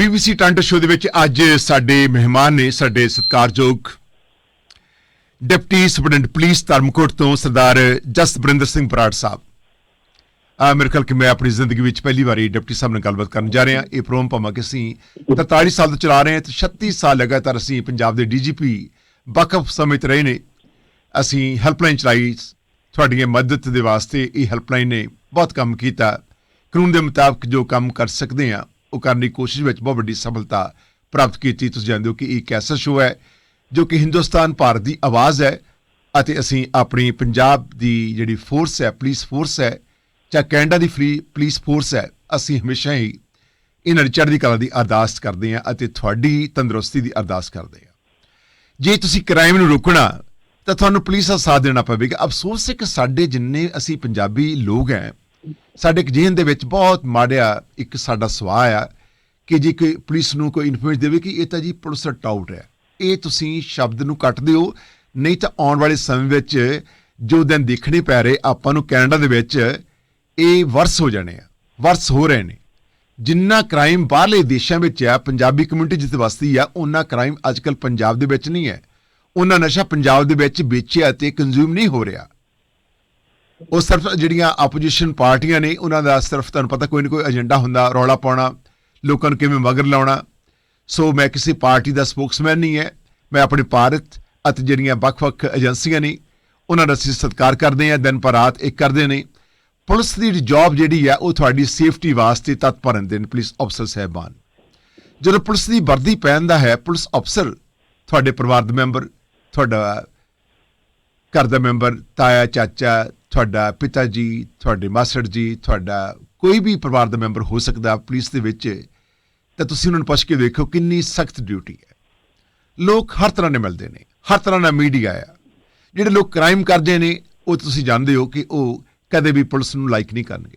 BBC ਟਾਂਟੋ show ਦੇ ਵਿੱਚ ਅੱਜ ਸਾਡੇ ਮਹਿਮਾਨ ਨੇ ਸਾਡੇ ਸਤਿਕਾਰਯੋਗ ਡਿਪਟੀ ਸੁਪਰਡੈਂਟ ਪੁਲਿਸ ਧਰਮਕੋਟ ਤੋਂ ਸਰਦਾਰ ਜਸਬਰਿੰਦਰ ਸਿੰਘ ਬਰਾੜ ਸਾਹਿਬ। ਆ ਮੇਰੇ ਖਿਆਲ ਕਿ ਮੈਂ ਆਪਣੀ ਜ਼ਿੰਦਗੀ ਵਿੱਚ ਪਹਿਲੀ ਵਾਰੀ ਡਿਪਟੀ ਸਾਹਿਬ ਨਾਲ ਗੱਲਬਾਤ ਕਰਨ ਜਾ ਰਿਹਾ ਇਹ ਪ੍ਰੋਗਰਾਮ ਭਾਵੇਂ ਕਿ ਅਸੀਂ 43 ਸਾਲ ਤੋਂ ਚਲਾ ਰਹੇ ਹਾਂ ਤੇ 36 ਸਾਲ ਲਗਾਤਾਰ ਅਸੀਂ ਪੰਜਾਬ ਦੇ ਡੀਜੀਪੀ ਬਕਫ ਸਮੇਤ ਰਹੇ ਨੇ। ਅਸੀਂ ਹੈਲਪਲਾਈਨ ਚਲਾਈ ਤੁਹਾਡੀ ਮਦਦ ਦੇ ਵਾਸਤੇ ਇਹ ਹੈਲਪਲਾਈਨ ਨੇ ਬਹੁਤ ਕੰਮ ਕੀਤਾ। ਕਾਨੂੰਨ ਦੇ ਮੁਤਾਬਕ ਜੋ ਕੰਮ ਕਰ ਸਕਦੇ ਆ ਉਹ ਕਰਨ ਦੀ ਕੋਸ਼ਿਸ਼ ਵਿੱਚ ਬਹੁਤ ਵੱਡੀ ਸਫਲਤਾ ਪ੍ਰਾਪਤ ਕੀਤੀ। ਤੁਸੀਂ ਜਾਣਦੇ ਹੋ ਕਿ ਇਹ ਇੱਕ ਐਸਾ ਸ਼ੋਅ ਹੈ ਜੋ ਕਿ ਹਿੰਦੁਸਤਾਨ ਭਾਰਤ ਦੀ ਆਵਾਜ਼ ਹੈ ਅਤੇ ਅਸੀਂ ਆਪਣੀ ਪੰਜਾਬ ਦੀ ਜਿਹੜੀ ਫੋਰਸ ਹੈ ਪੁਲਿਸ ਫੋਰਸ ਹੈ ਜਾਂ ਕੈਨੇਡਾ ਦੀ ਫਰੀ ਪੁਲਿਸ ਫੋਰਸ ਹੈ, ਅਸੀਂ ਹਮੇਸ਼ਾ ਹੀ ਇਹਨਾਂ ਦੀ ਚੜ੍ਹਦੀ ਕਲਾ ਦੀ ਅਰਦਾਸ ਕਰਦੇ ਹਾਂ ਅਤੇ ਤੁਹਾਡੀ ਤੰਦਰੁਸਤੀ ਦੀ ਅਰਦਾਸ ਕਰਦੇ ਹਾਂ। ਜੇ ਤੁਸੀਂ ਕ੍ਰਾਈਮ ਨੂੰ ਰੋਕਣਾ, ਤਾਂ ਤੁਹਾਨੂੰ ਪੁਲਿਸ ਦਾ ਸਾਥ ਦੇਣਾ ਪਵੇਗਾ। ਅਫਸੋਸ ਹੈ ਕਿ ਸਾਡੇ ਜਿੰਨੇ ਅਸੀਂ ਪੰਜਾਬੀ ਲੋਕ ਹੈ ਸਾਡੇ ਇੱਕ ਜੇਨ ਦੇ ਵਿੱਚ ਬਹੁਤ ਮਾੜਿਆ ਇੱਕ ਸਾਡਾ ਸੁਭਾਅ ਆ ਕਿ ਜੇ ਕੋਈ ਪੁਲਿਸ ਨੂੰ ਕੋਈ ਇਨਫੋਰਮੇਸ਼ਨ ਦੇਵੇ ਕਿ ਇਹ ਤਾਂ ਜੀ ਪੁਲਿਸ ਦਾ ਟਾਊਟ ਹੈ। ਇਹ ਤੁਸੀਂ ਸ਼ਬਦ ਨੂੰ ਕੱਟ ਦਿਓ, ਨਹੀਂ ਤਾਂ ਆਉਣ ਵਾਲੇ ਸਮੇਂ ਵਿੱਚ ਜੋ ਦਿਨ ਦੇਖਣੇ ਪੈ ਰਹੇ, ਆਪਾਂ ਨੂੰ ਕੈਨੇਡਾ ਦੇ ਵਿੱਚ ਇਹ ਵਰਸ ਹੋ ਜਾਣੇ ਆ, ਵਰਸ ਹੋ ਰਹੇ ਨੇ। ਜਿੰਨਾ ਕ੍ਰਾਈਮ ਬਾਹਰਲੇ ਦੇਸ਼ਾਂ ਵਿੱਚ ਆ, ਪੰਜਾਬੀ ਕਮਿਊਨਿਟੀ ਜਿੱਥੇ ਵਸਦੀ ਆ ਉਹਨਾਂ ਕ੍ਰਾਈਮ ਅੱਜਕੱਲ ਪੰਜਾਬ ਦੇ ਵਿੱਚ ਨਹੀਂ ਹੈ। ਉਹਨਾਂ ਨਸ਼ਾ ਪੰਜਾਬ ਦੇ ਵਿੱਚ ਵੇਚਿਆ ਤੇ ਕੰਜ਼ੂਮ ਨਹੀਂ ਹੋ ਰਿਹਾ। ਉਹ ਸਿਰਫ ਜਿਹੜੀਆਂ ਆਪੋਜੀਸ਼ਨ ਪਾਰਟੀਆਂ ਨੇ, ਉਹਨਾਂ ਦਾ ਸਿਰਫ ਤੁਹਾਨੂੰ ਪਤਾ ਕੋਈ ਨਾ ਕੋਈ ਏਜੰਡਾ ਹੁੰਦਾ, ਰੌਲਾ ਪਾਉਣਾ, ਲੋਕਾਂ ਨੂੰ ਕਿਵੇਂ ਮਗਰ ਲਾਉਣਾ। ਸੋ ਮੈਂ ਕਿਸੇ ਪਾਰਟੀ ਦਾ ਸਪੋਕਸਮੈਨ ਨਹੀਂ ਹੈ, ਮੈਂ ਆਪਣੇ ਭਾਰਤ ਅਤੇ ਜਿਹੜੀਆਂ ਵੱਖ-ਵੱਖ ਏਜੰਸੀਆਂ ਨੇ, ਉਹਨਾਂ ਦਾ ਅਸੀਂ ਸਤਿਕਾਰ ਕਰਦੇ ਹਾਂ, ਦਿਨ ਪਰ ਰਾਤ ਇੱਕ ਕਰਦੇ ਨੇ। ਪੁਲਿਸ ਦੀ ਜੌਬ ਜਿਹੜੀ ਆ, ਉਹ ਤੁਹਾਡੀ ਸੇਫਟੀ ਵਾਸਤੇ ਤਤਪਰ ਹੁੰਦੇ ਨੇ ਪੁਲਿਸ ਅਫਸਰ ਸਹਿਬਾਨ। ਜਦੋਂ ਪੁਲਿਸ ਦੀ ਵਰਦੀ ਪਹਿਨਦਾ ਹੈ, ਪੁਲਿਸ ਅਫਸਰ ਤੁਹਾਡੇ ਪਰਿਵਾਰ ਦੇ ਮੈਂਬਰ, ਤੁਹਾਡਾ ਘਰ ਦਾ ਮੈਂਬਰ, ਤਾਇਆ, ਚਾਚਾ ਤੁਹਾਡਾ ਪਿਤਾ ਜੀ, ਤੁਹਾਡੇ ਮਾਸੜ ਜੀ, ਤੁਹਾਡਾ ਕੋਈ ਵੀ ਪਰਿਵਾਰ ਦਾ ਮੈਂਬਰ ਹੋ ਸਕਦਾ ਪੁਲਿਸ ਦੇ ਵਿੱਚ, ਤਾਂ ਤੁਸੀਂ ਉਹਨਾਂ ਨੂੰ ਪੁੱਛ ਕੇ ਦੇਖੋ ਕਿੰਨੀ ਸਖਤ ਡਿਊਟੀ ਹੈ। ਲੋਕ ਹਰ ਤਰ੍ਹਾਂ ਦੇ ਮਿਲਦੇ ਨੇ, ਹਰ ਤਰ੍ਹਾਂ ਦਾ ਮੀਡੀਆ ਆ। ਜਿਹੜੇ ਲੋਕ ਕ੍ਰਾਈਮ ਕਰਦੇ ਨੇ, ਉਹ ਤੁਸੀਂ ਜਾਣਦੇ ਹੋ ਕਿ ਉਹ ਕਦੇ ਵੀ ਪੁਲਿਸ ਨੂੰ ਲਾਈਕ ਨਹੀਂ ਕਰਨਗੇ।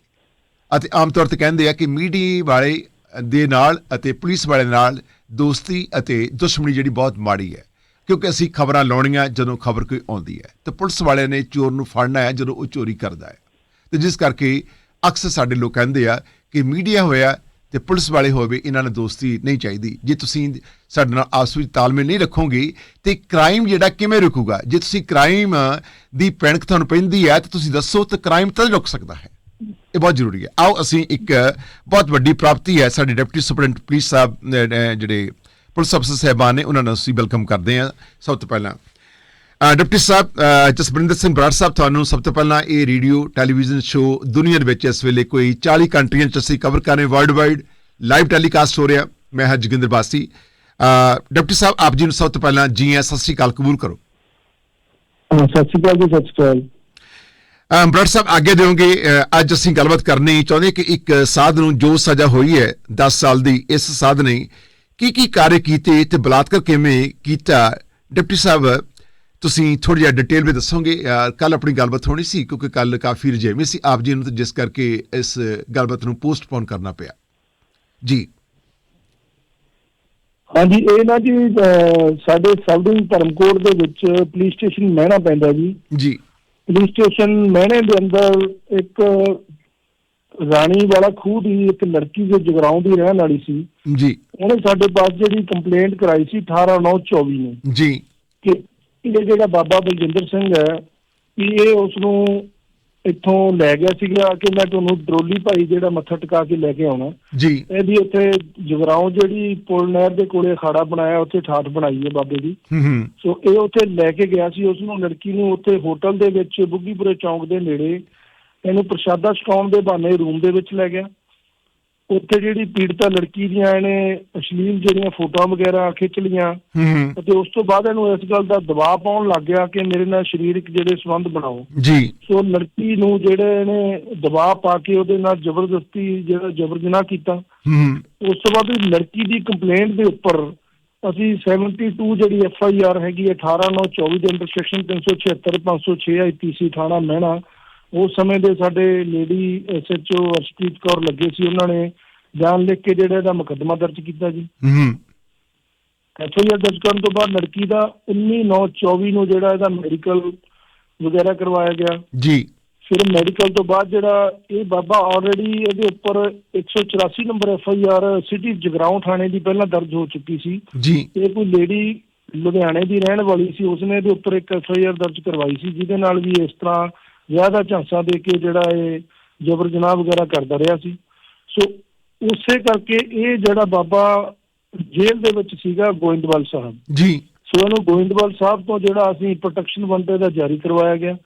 ਅਤੇ ਆਮ ਤੌਰ ਤੇ ਕਹਿੰਦੇ ਆ ਕਿ ਮੀਡੀਆ ਵਾਲੇ ਦੇ ਨਾਲ ਅਤੇ ਪੁਲਿਸ ਵਾਲੇ ਨਾਲ ਦੋਸਤੀ ਅਤੇ ਦੁਸ਼ਮਣੀ ਜਿਹੜੀ ਬਹੁਤ ਮਾੜੀ ਹੈ। ਕਿਉਂਕਿ ਅਸੀਂ ਖਬਰਾਂ ਲਾਉਣੀਆਂ ਜਦੋਂ ਖਬਰ ਕੋਈ ਆਉਂਦੀ ਹੈ। ਤੇ ਪੁਲਿਸ ਵਾਲਿਆਂ ਨੇ ਚੋਰ ਨੂੰ ਫੜਨਾ ਹੈ ਜਦੋਂ ਉਹ ਚੋਰੀ ਕਰਦਾ ਹੈ। ਤੇ ਜਿਸ ਕਰਕੇ ਅਕਸਰ ਸਾਡੇ ਲੋਕ ਕਹਿੰਦੇ ਆ ਕਿ ਮੀਡੀਆ ਹੋਇਆ ਤੇ ਪੁਲਿਸ ਵਾਲੇ ਹੋਵੇ ਇਹਨਾਂ ਨਾਲ ਦੋਸਤੀ ਨਹੀਂ ਚਾਹੀਦੀ। ਜੇ ਤੁਸੀਂ ਸਾਡੇ ਨਾਲ ਆਪਸ ਵਿੱਚ ਤਾਲਮੇਲ ਨਹੀਂ ਰੱਖੋਗੇ ਤੇ ਕ੍ਰਾਈਮ ਜਿਹੜਾ ਕਿਵੇਂ ਰੁਕੂਗਾ? ਜੇ ਤੁਸੀਂ ਕ੍ਰਾਈਮ ਦੀ ਪੈਣਕ ਤੁਹਾਨੂੰ ਪੈਂਦੀ ਹੈ ਤਾਂ ਤੁਸੀਂ ਦੱਸੋ ਤਾਂ ਕ੍ਰਾਈਮ ਤਾਂ ਰੁਕ ਸਕਦਾ ਹੈ। ਇਹ ਬਹੁਤ ਜ਼ਰੂਰੀ ਹੈ। ਆਓ ਅਸੀਂ ਇੱਕ ਬਹੁਤ ਵੱਡੀ ਪ੍ਰਾਪਤੀ ਹੈ। ਸਾਡੇ ਡਿਪਟੀ ਸੁਪਰਡੈਂਟ ਪੁਲਿਸ ਸਾਹਿਬ ਅਹ, ਜਿਹੜੇ ਪੁਲਿਸ ਅਫਸਰ ਸਹਿਬਾਨ ਨੇ ਉਹਨਾਂ ਨੂੰ ਅਸੀਂ ਵੈਲਕਮ ਕਰਦੇ ਹਾਂ। ਸਭ ਤੋਂ ਪਹਿਲਾਂ ਡਿਪਟੀ ਸਾਹਿਬ ਅਹ, ਜਸਵਿੰਦਰ ਸਿੰਘ ਬਰਾੜ ਸਾਹਿਬ ਤੁਹਾਨੂੰ ਸਭ ਤੋਂ ਪਹਿਲਾਂ ਇਹ ਰੇਡੀਓ ਟੈਲੀਵਿਜ਼ਨ ਸ਼ੋ ਦੁਨੀਆ ਦੇ ਵਿੱਚ ਇਸ ਵੇਲੇ ਕੋਈ 40 ਕੰਟਰੀਆਂ ਚ ਅਸੀਂ ਕਵਰ ਕਰ ਰਹੇ ਵਰਲਡ ਵਾਈਡ ਲਾਈਵ ਟੈਲੀਕਾਸਟ ਹੋ ਰਿਹਾ। ਮੈਂ ਹਾਂ ਜੋਗਿੰਦਰ ਬਾਸੀ। ਡਿਪਟੀ ਸਾਹਿਬ ਆਪ ਜੀ ਨੂੰ ਸਭ ਤੋਂ ਪਹਿਲਾਂ ਜੀ ਆਇਆਂ ਸਤਿ ਸ਼੍ਰੀ ਅਕਾਲ ਕਬੂਲ ਕਰੋ। ਸਤਿ ਸ਼੍ਰੀ ਅਕਾਲ ਜੀ ਸਤਿ ਸ਼੍ਰੀ ਅਕਾਲ। ਬਰਾੜ ਸਾਹਿਬ ਅੱਗੇ ਦਿਓਗੇ। ਅੱਜ ਅਸੀਂ ਗੱਲਬਾਤ ਕਰਨੀ ਚਾਹੁੰਦੇ ਕਿ ਇੱਕ ਸਾਧ ਨੂੰ ਜੋ ਸਜ਼ਾ ਹੋਈ ਹੈ 10 ਸਾਲ ਦੀ ਇਸ ਸਾਧ ਨੇ ਕੀ ਕੀ ਕਾਰਜ ਕੀਤੇ ਤੇ ਬਲਾਤਕਾਰ ਕਿਵੇਂ ਕੀਤਾ? ਡਿਪਟੀ ਸਾਹਿਬ ਤੁਸੀਂ ਥੋੜੀ ਜਿਹਾ ਡਿਟੇਲ ਵਿੱਚ ਦੱਸੋਗੇ। ਕੱਲ ਆਪਣੀ ਗੱਲਬਾਤ ਹੋਣੀ ਸੀ ਕਿਉਂਕਿ ਕੱਲ ਕਾਫੀ ਰਜੇਵੇਂ ਸੀ। ਆਪ ਜੀ ਨੂੰ ਤੇ ਜਿਸ ਕਰਕੇ ਇਸ ਗੱਲਬਾਤ ਨੂੰ ਪੋਸਟਪੋਨ ਕਰਨਾ ਪਿਆ। ਜੀ। ਹਾਂਜੀ ਇਹ ਨਾ ਜੀ ਸਾਡੇ ਸਬਡਿੰਗ ਧਰਮਕੋਟ ਦੇ ਵਿੱਚ ਪੁਲਿਸ ਸਟੇਸ਼ਨ ਮਹਿਣਾ ਪੈਂਦਾ ਜੀ। ਜੀ। ਪੁਲਿਸ ਸਟੇਸ਼ਨ ਮਹਿਣੇ ਦੇ ਅੰਦਰ ਇੱਕ ਰਾਣੀ ਵਾਲਾ ਖੂਹ ਦੀ ਇੱਕ ਲੜਕੀ ਜੋ ਜਗਰਾਉਂ ਦੀ ਰਹਿਣ ਵਾਲੀ ਸੀ। ਜੀ। ਉਹਨੇ ਸਾਡੇ ਪਾਸ ਜਿਹੜੀ ਕੰਪਲੇਂਟ ਕਰਾਈ ਸੀ 18924 ਨੂੰ ਜੀ। ਕਿ ਇਹ ਜਿਹੜਾ ਬਾਬਾ ਬਲਜਿੰਦਰ ਸਿੰਘ ਹੈ ਕਿ ਇਹ ਉਸ ਨੂੰ ਇੱਥੋਂ ਲੈ ਗਿਆ ਸੀਗਾ ਕਿ ਮੈਂ ਤੁਹਾਨੂੰ ਡਰੋਲੀ ਭਾਈ ਜਿਹੜਾ ਮੱਥਾ ਟਿਕਾ ਕੇ ਲੈ ਕੇ ਆਉਣਾ। ਜੀ। ਇਹਦੀ ਉੱਥੇ ਜਗਰਾਉਂ ਜਿਹੜੀ ਪੁਲ ਨਹਿਰ ਦੇ ਕੋਲੇ ਅਖਾੜਾ ਬਣਾਇਆ ਉੱਥੇ ਠਾਠ ਬਣਾਈ ਹੈ ਬਾਬੇ ਦੀ। ਹੂੰ ਹੂੰ। ਸੋ ਇਹ ਉੱਥੇ ਲੈ ਕੇ ਗਿਆ ਸੀ। ਉਸ ਨੂੰ ਲੜਕੀ ਨੂੰ ਉੱਥੇ ਹੋਟਲ ਦੇ ਵਿੱਚ ਬੁੱਗੀਪੁਰੇ ਚੌਂਕ ਦੇ ਨੇੜੇ ਇਹਨੂੰ ਪ੍ਰਸ਼ਾਦਾ ਛਕਾਉਣ ਦੇ ਬਹਾਨੇ ਰੂਮ ਦੇ ਵਿੱਚ ਲੈ ਗਿਆ। ਉੱਥੇ ਜਿਹੜੀ ਪੀੜਤਾ ਲੜਕੀ ਦੀਆਂ ਇਹਨੇ ਅਸ਼ਲੀਲ ਜਿਹੜੀਆਂ ਫੋਟੋਆਂ ਵਗੈਰਾ ਖਿੱਚ ਲੀਆਂ ਅਤੇ ਉਸ ਤੋਂ ਬਾਅਦ ਇਹਨੂੰ ਇਸ ਗੱਲ ਦਾ ਦਬਾਅ ਪਾਉਣ ਲੱਗ ਗਿਆ ਕਿ ਮੇਰੇ ਨਾਲ ਸਰੀਰਕ ਜਿਹੜੇ ਸੰਬੰਧ ਬਣਾਓ। ਜੀ। ਸੋ ਲੜਕੀ ਨੂੰ ਜਿਹੜੇ ਇਹਨੇ ਦਬਾਅ ਪਾ ਕੇ ਉਹਦੇ ਨਾਲ ਜ਼ਬਰਦਸਤੀ ਜਿਹੜਾ ਜ਼ਬਰ ਜਨਾਹ ਕੀਤਾ ਉਸ ਤੋਂ ਬਾਅਦ ਲੜਕੀ ਦੀ ਕੰਪਲੇਂਟ ਦੇ ਉੱਪਰ ਅਸੀਂ 72 ਜਿਹੜੀ ਐਫ ਆਈ ਆਰ ਹੈਗੀ ਹੈ 18924 ਦੇ ਅੰਦਰ ਸੈਕਸ਼ਨ 376 506 ਆਈਪੀਸੀ ਥਾਣਾ ਮਹਿਣਾ ਉਸ ਸਮੇਂ ਦੇ ਸਾਡੇ ਲੇਡੀ ਐਸਐਚਓ ਅਰਸ਼ਪ੍ਰੀਤ ਕੌਰ ਲੱਗੇ ਸੀ ਉਹਨਾਂ ਨੇ ਬਿਆਨ ਲਿਖ ਕੇ ਜਿਹੜਾ ਇਹਦਾ ਮੁਕੱਦਮਾ ਦਰਜ ਕੀਤਾ ਜੀ। ਹੂੰ। ਹੂੰ ਐਫ ਆਈ ਆਰ ਦਰਜ ਕਰਨ ਤੋਂ ਬਾਅਦ ਲੜਕੀ ਦਾ 19/9/24 ਨੂੰ ਜਿਹੜਾ ਇਹਦਾ ਮੈਡੀਕਲ ਵਗੈਰਾ ਕਰਵਾਇਆ ਗਿਆ। ਜੀ। ਫਿਰ ਮੈਡੀਕਲ ਤੋਂ ਬਾਅਦ ਜਿਹੜਾ ਇਹ ਬਾਬਾ ਆਲਰੇਡੀ ਇਹਦੇ ਉੱਪਰ 184 number F I R city Jagraon ਥਾਣੇ ਦੀ ਪਹਿਲਾਂ ਦਰਜ ਹੋ ਚੁੱਕੀ ਸੀ। ਜੀ। ਇਹ ਕੋਈ ਲੇਡੀ ਲੁਧਿਆਣੇ ਦੀ ਰਹਿਣ ਵਾਲੀ ਸੀ ਉਸਨੇ ਇਹਦੇ ਉੱਪਰ ਇੱਕ ਐਫ ਆਈ ਆਰ ਦਰਜ ਕਰਵਾਈ ਸੀ ਜਿਹਦੇ ਨਾਲ ਵੀ ਇਸ ਤਰ੍ਹਾਂ ਵਿਆਹ ਦਾ ਝਾਂਸਾ ਦੇ ਕੇ ਜਿਹੜਾ ਇਹ ਜਬਰ ਜਨਾਹ ਵਗੈਰਾ ਕਰਦਾ ਰਿਹਾ ਸੀ। ਸੋ ਉਸੇ ਕਰਕੇ ਇਹ ਜਿਹੜਾ ਬਾਬਾ ਜੇਲ੍ਹ ਦੇ ਵਿੱਚ ਸੀਗਾ ਗੋਇੰਦਵਾਲ ਸਾਹਿਬ। ਜੀ। ਸੋ ਇਹਨੂੰ ਗੋਇੰਦਵਾਲ ਸਾਹਿਬ ਤੋਂ ਜਿਹੜਾ ਅਸੀਂ ਪ੍ਰੋਟੈਕਸ਼ਨ ਵਾਰੰਟ ਦਾ ਜਾਰੀ ਕਰਵਾਇਆ ਗਿਆ।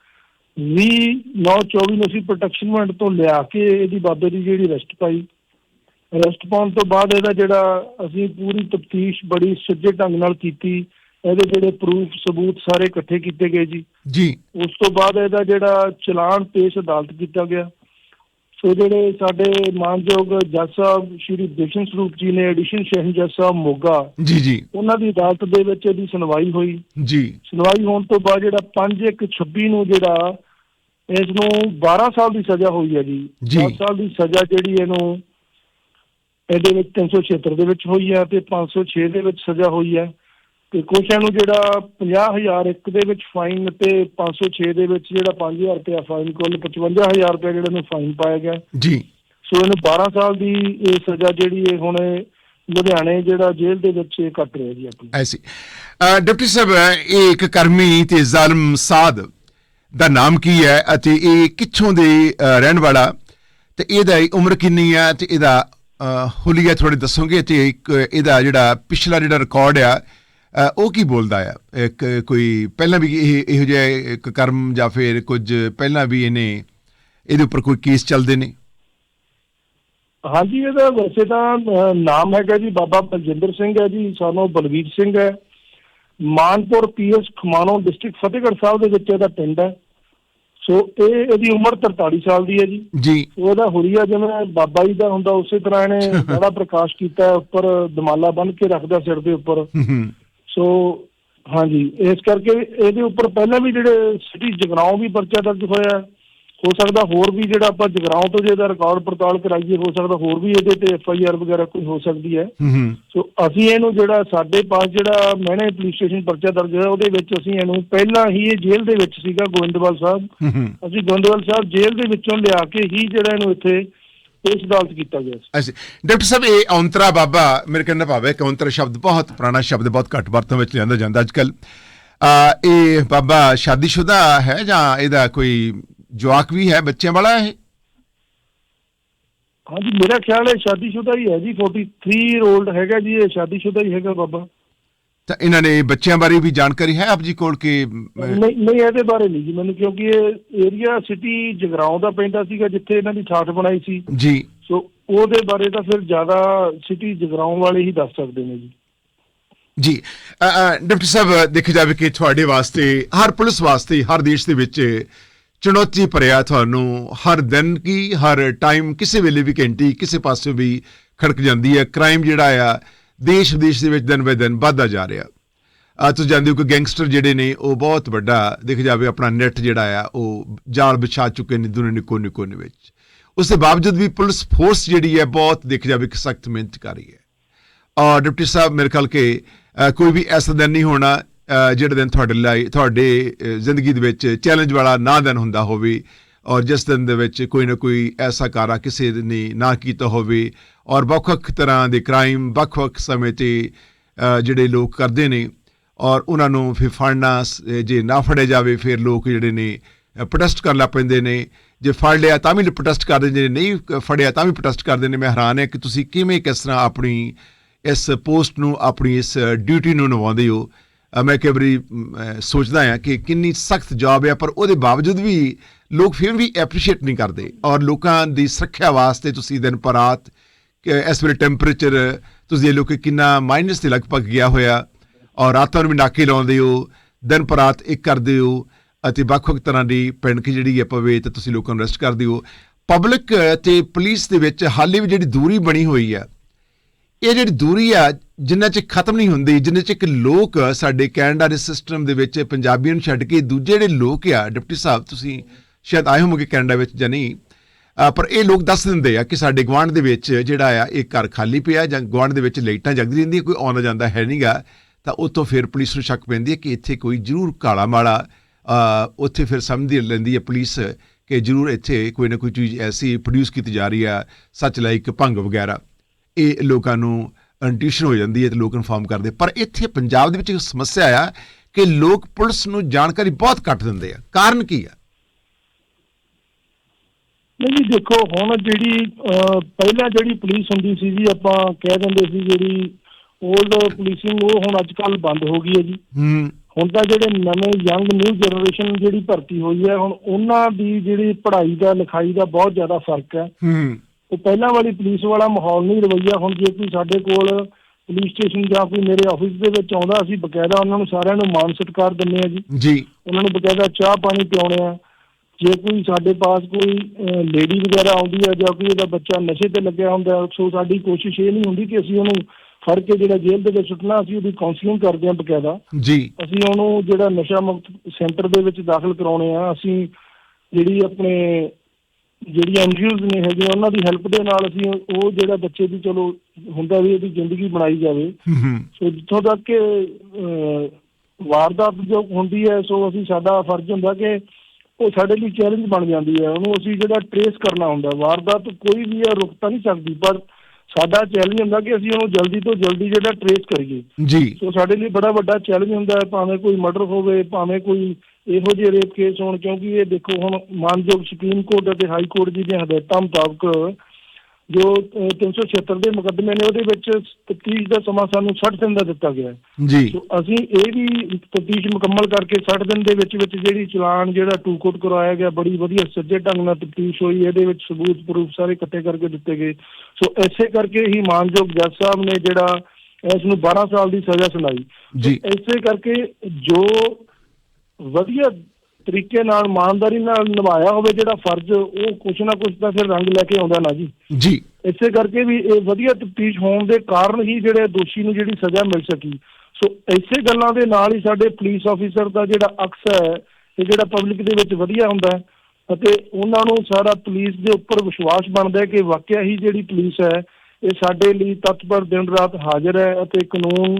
20 9 24 ਨੂੰ ਅਸੀਂ ਪ੍ਰੋਟੈਕਸ਼ਨ ਵਾਰੰਟ ਤੋਂ ਲਿਆ ਕੇ ਇਹਦੀ ਬਾਬੇ ਦੀ ਜਿਹੜੀ ਅਰੈਸਟ ਪਾਈ। ਅਰੈਸਟ ਪਾਉਣ ਤੋਂ ਬਾਅਦ ਇਹਦਾ ਜਿਹੜਾ ਅਸੀਂ ਪੂਰੀ ਤਫਤੀਸ਼ ਬੜੀ ਸੁੱਜੇ ਢੰਗ ਨਾਲ ਕੀਤੀ। ਇਹਦੇ ਜਿਹੜੇ ਪ੍ਰੂਫ ਸਬੂਤ ਸਾਰੇ ਇਕੱਠੇ ਕੀਤੇ ਗਏ ਜੀ। ਜੀ। ਉਸ ਤੋਂ ਬਾਅਦ ਇਹਦਾ ਜਿਹੜਾ ਚਲਾਨ ਪੇਸ਼ ਅਦਾਲਤ ਕੀਤਾ ਗਿਆ। ਸੋ ਜਿਹੜੇ ਸਾਡੇ ਮਾਨਯੋਗ ਜੱਜ ਸਾਹਿਬ ਸ਼੍ਰੀ ਬਿਸ਼ਨ ਸਰੂਪ ਜੀ ਨੇ ਐਡੀਸ਼ਨ ਸ਼ਹਿਨ ਜੱਜ ਸਾਹਿਬ ਮੋਗਾ ਜੀ ਜੀ। ਉਹਨਾਂ ਦੀ ਅਦਾਲਤ ਦੇ ਵਿੱਚ ਇਹਦੀ ਸੁਣਵਾਈ ਹੋਈ। ਜੀ। ਸੁਣਵਾਈ ਹੋਣ ਤੋਂ ਬਾਅਦ ਜਿਹੜਾ 5/1/26 ਨੂੰ ਜਿਹੜਾ ਇਸ ਨੂੰ 12 ਸਾਲ ਦੀ ਸਜ਼ਾ ਹੋਈ ਹੈ ਜੀ। ਜੀ। 10 ਸਾਲ ਦੀ ਸਜ਼ਾ ਜਿਹੜੀ ਇਹਨੂੰ ਇਹਦੇ ਵਿੱਚ 376 ਦੇ ਵਿੱਚ ਹੋਈ ਹੈ ਤੇ 506 ਦੇ ਵਿੱਚ ਸਜ਼ਾ ਹੋਈ ਹੈ। ਤੇ ਕੁਛ ਨੂੰ ਜਿਹੜਾ 50000 ਇੱਕ ਦੇ ਵਿੱਚ ਫਾਈਨ ਤੇ 506 ਦੇ ਵਿੱਚ ਜਿਹੜਾ 5000 ਰੁਪਇਆ ਫਾਈਨ ਕੁੱਲ 55000 ਰੁਪਇਆ ਜਿਹੜਾ ਨੂੰ ਫਾਈਨ ਪਾਇਆ ਗਿਆ। ਜੀ। ਸੋ ਇਹਨੂੰ 12 ਸਾਲ ਦੀ ਇਹ ਸਜ਼ਾ ਜਿਹੜੀ ਹੈ ਹੁਣ ਇਹ ਲੁਧਿਆਣੇ ਜਿਹੜਾ ਜੇਲ੍ਹ ਦੇ ਵਿੱਚ ਇਹ ਕੱਟ ਰਿਹਾ ਜੀ ਆਪਣੀ। ਐਸੀ ਡਿਪਟੀ ਸਾਹਿਬ ਇਹ ਇੱਕ ਕਰਮੀ ਤੇ ਜ਼ਾਲਮ ਸਾਧ ਦਾ ਨਾਮ ਕੀ ਹੈ ਅਤੇ ਇਹ ਕਿੱਥੋਂ ਦੇ ਰਹਿਣ ਵਾਲਾ? ਤੇ ਇਹਦਾ ਉਮਰ ਕਿੰਨੀ ਹੈ ਤੇ ਇਹਦਾ ਹੁਲੀਆ ਥੋੜੇ ਦੱਸੋਗੇ ਤੇ ਇੱਕ ਇਹਦਾ ਜਿਹੜਾ ਪਿਛਲਾ ਜਿਹੜਾ ਰਿਕਾਰਡ ਆ ਉਹ ਕੀ ਬੋਲਦਾ ਆ? ਇੱਕ ਕੋਈ ਪਹਿਲਾਂ ਵੀ ਇਹ ਇਹੋ ਜਿਹਾ ਇੱਕ ਕਰਮ ਜਾਂ ਫਿਰ ਕੁਝ ਪਹਿਲਾਂ ਵੀ ਇਹਨੇ ਇਹਦੇ ਉੱਪਰ ਕੋਈ ਕੇਸ ਚੱਲਦੇ ਨੇ? ਹਾਂਜੀ ਇਹਦਾ ਵੈਸੇ ਤਾਂ ਨਾਮ ਹੈਗਾ ਜੀ ਬਾਬਾ ਬਲਜਿੰਦਰ ਸਿੰਘ ਹੈ ਜੀ ਸਾਨੂੰ ਬਲਵੀਰ ਸਿੰਘ ਹੈ। ਮਾਨਪੁਰ ਪੀਐਸ ਖਮਾਣੋ ਡਿਸਟ੍ਰਿਕਟ ਫਤਿਹਗੜ੍ਹ ਸਾਹਿਬ ਦੇ ਵਿੱਚ ਇਹਦਾ ਪਿੰਡ ਹੈ। ਸੋ ਇਹ ਇਹਦੀ ਉਮਰ 43 ਸਾਲ ਦੀ ਹੈ ਜੀ। ਜੀ। ਉਹਦਾ ਹੁਰੀਆ ਜਿਵੇਂ ਬਾਬਾ ਜੀ ਦਾ ਹੁੰਦਾ ਉਸੇ ਤਰ੍ਹਾਂ ਇਹਨੇ ਬੜਾ ਪ੍ਰਕਾਸ਼ ਕੀਤਾ ਉੱਪਰ ਦਮਾਲਾ ਬੰਨ ਕੇ ਰੱਖਦਾ ਸਿਰ ਦੇ ਉੱਪਰ। ਹੂੰ ਹੂੰ। ਸੋ ਹਾਂਜੀ ਇਸ ਕਰਕੇ ਇਹਦੇ ਉੱਪਰ ਪਹਿਲਾਂ ਵੀ ਜਿਹੜੇ ਸਿਟੀ ਜਗਰਾਉਂ ਵੀ ਪਰਚਾ ਦਰਜ ਹੋਇਆ। ਹੈ। ਸਕਦਾ ਹੋਰ ਵੀ ਜਿਹੜਾ ਆਪਾਂ ਜਗਰਾਉਂ ਤੋਂ ਜੇ ਇਹਦਾ ਰਿਕਾਰਡ ਪੜਤਾਲ ਕਰਾਈਏ ਹੋ ਸਕਦਾ ਹੋਰ ਵੀ ਇਹਦੇ ਤੇ ਐਫ ਆਈ ਆਰ ਵਗੈਰਾ ਕੋਈ ਹੋ ਸਕਦੀ ਹੈ। ਸੋ ਅਸੀਂ ਇਹਨੂੰ ਜਿਹੜਾ ਸਾਡੇ ਪਾਸ ਜਿਹੜਾ ਮਹਿਣੇ ਪੁਲਿਸ ਸਟੇਸ਼ਨ ਪਰਚਾ ਦਰਜ ਹੋਇਆ ਉਹਦੇ ਵਿੱਚ ਅਸੀਂ ਇਹਨੂੰ ਪਹਿਲਾਂ ਹੀ ਇਹ ਜੇਲ੍ਹ ਦੇ ਵਿੱਚ ਸੀਗਾ ਗੋਇੰਦਵਾਲ ਸਾਹਿਬ। ਅਸੀਂ ਗੋਇੰਦਵਾਲ ਸਾਹਿਬ ਜੇਲ੍ਹ ਦੇ ਵਿੱਚੋਂ ਲਿਆ ਕੇ ਹੀ ਜਿਹੜਾ ਇਹਨੂੰ ਇੱਥੇ ਪੇਸ਼ ਅਦਾਲਤ ਕੀਤਾ ਗਿਆ ਸੀ। ਡਾਕਟਰ ਸਾਹਿਬ ਇਹ ਔਂਤਰਾ ਬਾਬਾ ਮੇਰੇ ਕਹਿੰਦਾ ਭਾਵੇਂ ਕਿ ਔਂਤਰਾ ਸ਼ਬਦ ਬਹੁਤ ਪੁਰਾਣਾ ਸ਼ਬਦ ਬਹੁਤ ਘੱਟ ਵਰਤੋਂ ਵਿੱਚ ਲਿਆਂਦਾ ਜਾਂਦਾ ਅੱਜਕੱਲ। ਆ ਇਹ ਬਾਬਾ ਸ਼ਾਦੀशुदा ਹੈ ਜਾਂ ਇਹਦਾ ਕੋਈ ਜਵਾਕ ਵੀ ਹੈ ਬੱਚਿਆਂ ਵਾਲਾ ਇਹ? ਹਾਂਜੀ ਮੇਰਾ ਖਿਆਲ ਹੈ ਸ਼ਾਦੀशुदा ਹੀ ਹੈ ਜੀ 43 ਈਅਰ 올ਡ ਹੈਗਾ ਜੀ ਇਹ ਸ਼ਾਦੀशुदा ਹੀ ਹੈਗਾ ਬਾਬਾ। ਤਾਂ ਇਹਨਾਂ ਨੇ ਬੱਚਿਆਂ ਬਾਰੇ ਵੀ ਜਾਣਕਾਰੀ ਹੈ ਆਪ ਜੀ ਕੋਲ ਕਿ ਨਹੀਂ ਨਹੀਂ ਇਹਦੇ ਬਾਰੇ ਨਹੀਂ ਜੀ ਮੈਨੂੰ ਕਿਉਂਕਿ ਇਹ ਏਰੀਆ ਸਿਟੀ ਜਗਰਾਉਂ ਦਾ ਪੈਂਦਾ ਸੀਗਾ ਜਿੱਥੇ ਇਹਨਾਂ ਦੀ ਠਾਠ ਬਣਾਈ ਸੀ। ਜੀ। ਸੋ ਉਹਦੇ ਬਾਰੇ ਤਾਂ ਫਿਰ ਜ਼ਿਆਦਾ ਸਿਟੀ ਜਗਰਾਉਂ ਵਾਲੇ ਹੀ ਦੱਸ ਸਕਦੇ ਨੇ ਜੀ। ਜੀ ਡਾਕਟਰ ਸਾਹਿਬ ਦੇਖਿਆ ਜਾਵੇ ਕਿ ਤੁਹਾਡੇ ਵਾਸਤੇ ਹਰ ਪੁਲਿਸ ਵਾਸਤੇ ਹਰ ਦੇਸ਼ ਦੇ ਵਿੱਚ ਚੁਣੌਤੀ ਭਰਿਆ ਤੁਹਾਨੂੰ। ਹਰ ਦਿਨ ਕੀ ਹਰ ਟਾਈਮ ਕਿਸੇ ਵੇਲੇ ਵੀ ਘੰਟੀ ਕਿਸੇ ਪਾਸੇ ਵੀ ਖੜਕ ਜਾਂਦੀ ਹੈ। ਕ੍ਰਾਈਮ ਜਿਹੜਾ ਆ ਦੇਸ਼ ਵਿਦੇਸ਼ ਦੇ ਵਿੱਚ ਦਿਨ ਬੇ ਦਿਨ ਵੱਧਦਾ ਜਾ ਰਿਹਾ। ਆ ਤੁਸੀਂ ਜਾਣਦੇ ਹੋ ਕਿ ਗੈਂਗਸਟਰ ਜਿਹੜੇ ਨੇ ਉਹ ਬਹੁਤ ਵੱਡਾ ਦੇਖ ਜਾਵੇ ਆਪਣਾ ਨੈਟ ਜਿਹੜਾ ਆ ਉਹ ਜਾਲ ਵਿਛਾ ਚੁੱਕੇ ਨੇ ਦੁਨੀਆ ਨਿਕੋ ਨਿਕੋ ਦੇ ਵਿੱਚ। ਉਸ ਦੇ ਬਾਵਜੂਦ ਵੀ ਪੁਲਿਸ ਫੋਰਸ ਜਿਹੜੀ ਹੈ ਬਹੁਤ ਦੇਖ ਜਾਵੇ ਕਿ ਸਖਤ ਮਿਹਨਤ ਕਰ ਰਹੀ ਹੈ। ਔਰ ਡਿਪਟੀ ਸਾਹਿਬ ਮੇਰੇ ਖਿਆਲ ਕਿ ਕੋਈ ਵੀ ਐਸਾ ਦਿਨ ਨਹੀਂ ਹੋਣਾ ਅ, ਜਿਹੜਾ ਦਿਨ ਤੁਹਾਡੇ ਲਈ ਤੁਹਾਡੇ ਜ਼ਿੰਦਗੀ ਦੇ ਵਿੱਚ ਚੈਲੰਜ ਵਾਲਾ ਨਾ ਦਿਨ ਹੁੰਦਾ ਹੋਵੇ। ਔਰ ਜਿਸ ਦਿਨ ਦੇ ਵਿੱਚ ਕੋਈ ਨਾ ਕੋਈ ਐਸਾ ਕਾਰਾ ਕਿਸੇ ਨੇ ਨਾ ਕੀਤਾ ਹੋਵੇ ਔਰ ਵੱਖ-ਵੱਖ ਤਰ੍ਹਾਂ ਦੇ ਕ੍ਰਾਈਮ ਵੱਖ-ਵੱਖ ਸਮੇਂ ਤੇ ਜਿਹੜੇ ਲੋਕ ਕਰਦੇ ਨੇ ਔਰ ਉਹਨਾਂ ਨੂੰ ਫਿਰ ਫੜਨਾ ਜੇ ਨਾ ਫੜਿਆ ਜਾਵੇ, ਫਿਰ ਲੋਕ ਜਿਹੜੇ ਨੇ ਪ੍ਰੋਟੈਸਟ ਕਰਨ ਲੱਗ ਪੈਂਦੇ ਨੇ। ਜੇ ਫੜ ਲਿਆ ਤਾਂ ਵੀ ਪ੍ਰੋਟੈਸਟ ਕਰਦੇ ਨੇ, ਜੇ ਨਹੀਂ ਫੜਿਆ ਤਾਂ ਵੀ ਪ੍ਰੋਟੈਸਟ ਕਰਦੇ ਨੇ। ਮੈਂ ਹੈਰਾਨ ਹਾਂ ਕਿ ਤੁਸੀਂ ਕਿਵੇਂ ਕਿਸ ਤਰ੍ਹਾਂ ਆਪਣੀ ਇਸ ਪੋਸਟ ਨੂੰ, ਆਪਣੀ ਇਸ ਡਿਊਟੀ ਨੂੰ ਨਿਭਾਉਂਦੇ ਹੋ। ਮੈਂ ਕਈ ਵਾਰੀ ਸੋਚਦਾ ਹਾਂ ਕਿ ਕਿੰਨੀ ਸਖਤ ਜੌਬ ਹੈ, ਪਰ ਉਹਦੇ ਬਾਵਜੂਦ ਵੀ ਲੋਕ ਫਿਰ ਵੀ ਐਪਰੀਸ਼ੀਏਟ ਨਹੀਂ ਕਰਦੇ। ਔਰ ਲੋਕਾਂ ਦੀ ਸੁਰੱਖਿਆ ਵਾਸਤੇ ਤੁਸੀਂ ਦਿਨ ਪਰ ਰਾਤ ਇਸ ਵੇਲੇ ਟੈਂਪਰੇਚਰ ਤੁਸੀਂ ਇਹ ਲੋਕ ਕਿ ਕਿੰਨਾ ਮਾਈਨਸ ਤੇ ਲਗਭਗ ਗਿਆ ਹੋਇਆ। ਔਰ ਰਾਤਾਂ ਨੂੰ ਵੀ ਨਾਕੇ ਲਾਉਂਦੇ ਹੋ, ਦਿਨ ਪਰ ਇੱਕ ਕਰਦੇ ਹੋ ਅਤੇ ਵੱਖ-ਵੱਖ ਤਰ੍ਹਾਂ ਦੀ ਪਿੰਡ ਕੀ ਜਿਹੜੀ ਹੈ ਪਵੇ ਤੇ ਤੁਸੀਂ ਲੋਕਾਂ ਨੂੰ ਰੈਸਟ ਕਰਦੇ ਹੋ। ਪਬਲਿਕ ਤੇ ਪੁਲਿਸ ਦੇ ਵਿੱਚ ਹਾਲੇ ਵੀ ਜਿਹੜੀ ਦੂਰੀ ਬਣੀ ਹੋਈ ਹੈ, ਇਹ ਜਿਹੜੀ ਦੂਰੀ ਆ, ਜਿੰਨਾ ਚ ਖਤਮ ਨਹੀਂ ਹੁੰਦੀ, ਜਿੰਨੇ ਚ ਇੱਕ ਲੋਕ ਸਾਡੇ ਕੈਨੇਡਾ ਦੇ ਸਿਸਟਮ ਦੇ ਵਿੱਚ ਪੰਜਾਬੀਆਂ ਨੂੰ ਛੱਡ ਕੇ ਦੂਜੇ ਜਿਹੜੇ ਲੋਕ ਆ, ਡਿਪਟੀ ਸਾਹਿਬ, ਤੁਸੀਂ ਸ਼ਾਇਦ ਆਏ ਹੋਵੋਗੇ ਕੈਨੇਡਾ ਵਿੱਚ ਜਾਂ ਨਹੀਂ ਪਰ ਇਹ ਲੋਕ ਦੱਸ ਦਿੰਦੇ ਆ ਕਿ ਸਾਡੇ ਗਵਾਂਢ ਦੇ ਵਿੱਚ ਜਿਹੜਾ ਆ, ਇਹ ਘਰ ਖਾਲੀ ਪਿਆ ਜਾਂ ਗਵਾਂਢ ਦੇ ਵਿੱਚ ਲਾਈਟਾਂ ਜਗਦੀ ਰਹਿੰਦੀਆਂ, ਕੋਈ ਆਉਂਦਾ ਜਾਂਦਾ ਹੈ ਨਹੀਂਗਾ ਤਾਂ ਉੱਥੋਂ ਫਿਰ ਪੁਲਿਸ ਨੂੰ ਸ਼ੱਕ ਪੈਂਦੀ ਹੈ ਕਿ ਇੱਥੇ ਕੋਈ ਜ਼ਰੂਰ ਕਾਲਾ ਮਾਲਾ ਉੱਥੇ ਫਿਰ ਸਮਝਦੀ ਲੈਂਦੀ ਹੈ ਪੁਲਿਸ ਕਿ ਜ਼ਰੂਰ ਇੱਥੇ ਕੋਈ ਨਾ ਕੋਈ ਚੀਜ਼ ਐਸੀ ਪ੍ਰੋਡਿਊਸ ਕੀਤੀ ਜਾ ਰਹੀ ਆ, ਸੱਚ ਲਾਈਕ ਭੰਗ ਵਗੈਰਾ। ਇਹ ਲੋਕਾਂ ਨੂੰ ਟਿਊਸ਼ਨ ਹੋ ਜਾਂਦੀ ਹੈ ਤੇ ਲੋਕ ਇਨਫਾਰਮ ਕਰਦੇ ਪਰ ਇੱਥੇ ਪੰਜਾਬ ਦੇ ਵਿੱਚ ਇੱਕ ਸਮੱਸਿਆ ਆ ਕਿ ਲੋਕ ਪੁਲਿਸ ਨੂੰ ਜਾਣਕਾਰੀ ਬਹੁਤ ਘੱਟ ਦਿੰਦੇ ਆ। ਕਾਰਨ ਕੀ ਆ? ਨਹੀਂ ਜੀ ਦੇਖੋ ਹੁਣ ਜਿਹੜੀ ਪਹਿਲਾਂ ਜਿਹੜੀ ਪੁਲਿਸ ਹੁੰਦੀ ਸੀ ਜੀ ਆਪਾਂ ਕਹਿ ਦਿੰਦੇ ਸੀ ਜਿਹੜੀ 올ਡ ਪੁਲਿਸਿੰਗ ਉਹ ਹੁਣ ਅੱਜ ਕੱਲ ਬੰਦ ਹੋ ਗਈ ਹੈ ਜੀ। ਹੂੰ। ਹੁਣ ਤਾਂ ਜਿਹੜੇ ਨਵੇਂ ਯੰਗ ਨਿਊ ਜਨਰੇਸ਼ਨ ਜਿਹੜੀ ਭਰਤੀ ਹੋਈ ਹੈ ਹੁਣ ਉਹਨਾਂ ਦੀ ਜਿਹੜੀ ਪੜ੍ਹਾਈ ਦਾ ਲਿਖਾਈ ਦਾ ਬਹੁਤ ਜ਼ਿਆਦਾ ਫ਼ਰਕ ਹੈ। ਹੂੰ। ਉਹ ਪਹਿਲਾਂ ਵਾਲੀ ਪੁਲਿਸ ਵਾਲਾ ਮਾਹੌਲ ਨਹੀਂ ਰਵਈਆ ਹੁਣ ਜੇ ਕੋਈ ਸਾਡੇ ਕੋਲ ਪੁਲਿਸ ਸਟੇਸ਼ਨ ਜਾਂ ਕੋਈ ਮੇਰੇ ਆਫਿਸ ਦੇ ਵਿੱਚ ਆਉਂਦਾ ਅਸੀਂ ਬਕਾਇਦਾ ਉਹਨਾਂ ਨੂੰ ਸਾਰਿਆਂ ਨੂੰ ਮਾਨ ਸਤਿਕਾਰ ਦਿੰਦੇ ਆ ਜੀ। ਜੀ। ਉਹਨਾਂ ਨੂੰ ਬਕਾਇਦਾ ਚਾਹ ਪਾਣੀ ਪਿਆਉਣੇ ਆ ਜੇ ਕੋਈ ਸਾਡੇ ਪਾਸ ਕੋਈ ਲੇਡੀ ਵਗੈਰਾ ਆਉਂਦੀ ਹੈ ਜਾਂ ਕੋਈ ਉਹਦਾ ਬੱਚਾ ਨਸ਼ੇ ਤੇ ਲੱਗਿਆ ਹੁੰਦਾ ਹੈ, ਸੋ ਸਾਡੀ ਕੋਸ਼ਿਸ਼ ਇਹ ਨਹੀਂ ਹੁੰਦੀ ਕਿ ਅਸੀਂ ਉਹਨੂੰ ਫੜ ਕੇ ਜਿਹੜਾ ਜੇਲ੍ਹ ਦੇ ਵਿੱਚ ਸੁੱਟਣਾ ਅਸੀਂ ਉਹਦੀ ਕਾਉਂਸਲਿੰਗ ਕਰਦੇ ਹਾਂ ਬਕਾਇਦਾ। ਜੀ। ਅਸੀਂ ਉਹਨੂੰ ਜਿਹੜਾ ਨਸ਼ਾ ਮੁਕਤ ਸੈਂਟਰ ਦੇ ਵਿੱਚ ਦਾਖਲ ਕਰਾਉਣੇ ਆ ਅਸੀਂ ਜਿਹੜੀ ਆਪਣੇ ਜਿਹੜੀ ਐਨਜੀਓਜ਼ ਨੇ ਹੈਗੀਆਂ ਉਹਨਾਂ ਦੀ ਹੈਲਪ ਦੇ ਨਾਲ ਅਸੀਂ ਉਹ ਜਿਹੜਾ ਬੱਚੇ ਦੀ ਚਲੋ ਹੁੰਦਾ ਵੀ ਇਹਦੀ ਜ਼ਿੰਦਗੀ ਬਣਾਈ ਜਾਵੇ। ਹੂੰ ਹੂੰ। ਸੋ ਜਿੱਥੋਂ ਤੱਕ ਕਿ ਵਾਰਦਾਤ ਜੋ ਹੁੰਦੀ ਹੈ ਸੋ ਅਸੀਂ ਸਾਡਾ ਫਰਜ਼ ਹੁੰਦਾ ਕਿ ਉਹ ਸਾਡੇ ਲਈ ਚੈਲੰਜ ਬਣ ਜਾਂਦੀ ਹੈ। ਉਹਨੂੰ ਅਸੀਂ ਜਿਹੜਾ ਟਰੇਸ ਕਰਨਾ ਹੁੰਦਾ ਵਾਰਦਾਤ ਕੋਈ ਵੀ ਹੈ ਰੁਕ ਤਾਂ ਨਹੀਂ ਸਕਦੀ। ਪਰ ਸਾਡਾ ਚੈਲੰਜ ਹੁੰਦਾ ਕਿ ਅਸੀਂ ਉਹਨੂੰ ਜਲਦੀ ਤੋਂ ਜਲਦੀ ਜਿਹੜਾ ਟਰੇਸ ਕਰੀਏ। ਜੀ। ਸੋ ਸਾਡੇ ਲਈ ਬੜਾ ਵੱਡਾ ਚੈਲੰਜ ਹੁੰਦਾ ਹੈ ਭਾਵੇਂ ਕੋਈ ਮਰਡਰ ਹੋਵੇ ਭਾਵੇਂ ਕੋਈ ਇਹੋ ਜਿਹੇ ਰੇਪ ਕੇਸ ਹੋਣ। ਕਿਉਂਕਿ ਇਹ ਦੇਖੋ ਹੁਣ ਮਾਨਯੋਗ ਸੁਪਰੀਮ ਕੋਰਟ ਅਤੇ ਹਾਈ ਕੋਰਟ ਜੀ ਦੀਆਂ ਹਦਾਇਤਾਂ ਮੁਤਾਬਕ ਜੋ ਅਹ, 376 ਦੇ ਮੁਕੱਦਮੇ ਨੇ ਉਹਦੇ ਵਿੱਚ ਤਫਤੀਸ਼ ਦਾ ਸਮਾਂ ਸਾਨੂੰ 60 ਦਿਨ ਦਾ ਦਿੱਤਾ ਗਿਆ ਹੈ। ਜੀ। ਸੋ ਅਸੀਂ ਇਹ ਵੀ ਤਫਤੀਸ਼ ਮੁਕੰਮਲ ਕਰਕੇ 60 ਦਿਨ ਦੇ ਵਿੱਚ ਵਿੱਚ ਜਿਹੜੀ ਚਲਾਨ ਜਿਹੜਾ ਟੂ ਕੋਟ ਕਰਵਾਇਆ ਗਿਆ ਬੜੀ ਵਧੀਆ ਸੱਜੇ ਢੰਗ ਨਾਲ ਤਫਤੀਸ਼ ਹੋਈ ਇਹਦੇ ਵਿੱਚ ਸਬੂਤ ਪ੍ਰੂਫ ਸਾਰੇ ਇਕੱਠੇ ਕਰਕੇ ਦਿੱਤੇ ਗਏ। ਸੋ ਐਸੇ ਕਰਕੇ ਹੀ ਮਾਨਯੋਗ ਜੱਜ ਸਾਹਿਬ ਨੇ ਜਿਹੜਾ ਇਸ ਨੂੰ 12 ਸਾਲ ਦੀ ਸਜ਼ਾ ਸੁਣਾਈ। ਜੀ। ਇਸੇ ਕਰਕੇ ਜੋ ਵਧੀਆ ਤਰੀਕੇ ਨਾਲ ਇਮਾਨਦਾਰੀ ਨਾਲ ਨਿਭਾਇਆ ਹੋਵੇ ਜਿਹੜਾ ਫਰਜ਼ ਉਹ ਕੁਛ ਨਾ ਕੁਛ ਤਾਂ ਫਿਰ ਰੰਗ ਲੈ ਕੇ ਆਉਂਦਾ ਨਾ ਜੀ। ਜੀ। ਇਸੇ ਕਰਕੇ ਵੀ ਇਹ ਵਧੀਆ ਤਫਤੀਸ਼ ਹੋਣ ਦੇ ਕਾਰਨ ਹੀ ਜਿਹੜੇ ਦੋਸ਼ੀ ਨੂੰ ਜਿਹੜੀ ਸਜ਼ਾ ਮਿਲ ਸਕੀ। ਸੋ ਇਸੇ ਗੱਲਾਂ ਦੇ ਨਾਲ ਹੀ ਸਾਡੇ ਪੁਲਿਸ ਆਫੀਸਰ ਦਾ ਜਿਹੜਾ ਅਕਸ ਹੈ ਇਹ ਜਿਹੜਾ ਪਬਲਿਕ ਦੇ ਵਿੱਚ ਵਧੀਆ ਹੁੰਦਾ ਹੈ ਅਤੇ ਉਹਨਾਂ ਨੂੰ ਸਾਰਾ ਪੁਲਿਸ ਦੇ ਉੱਪਰ ਵਿਸ਼ਵਾਸ ਬਣਦਾ ਹੈ ਕਿ ਵਾਕਿਆ ਹੀ ਜਿਹੜੀ ਪੁਲਿਸ ਹੈ ਇਹ ਸਾਡੇ ਲਈ ਤਤਪਰ ਦਿਨ ਰਾਤ ਹਾਜ਼ਰ ਹੈ ਅਤੇ ਕਾਨੂੰਨ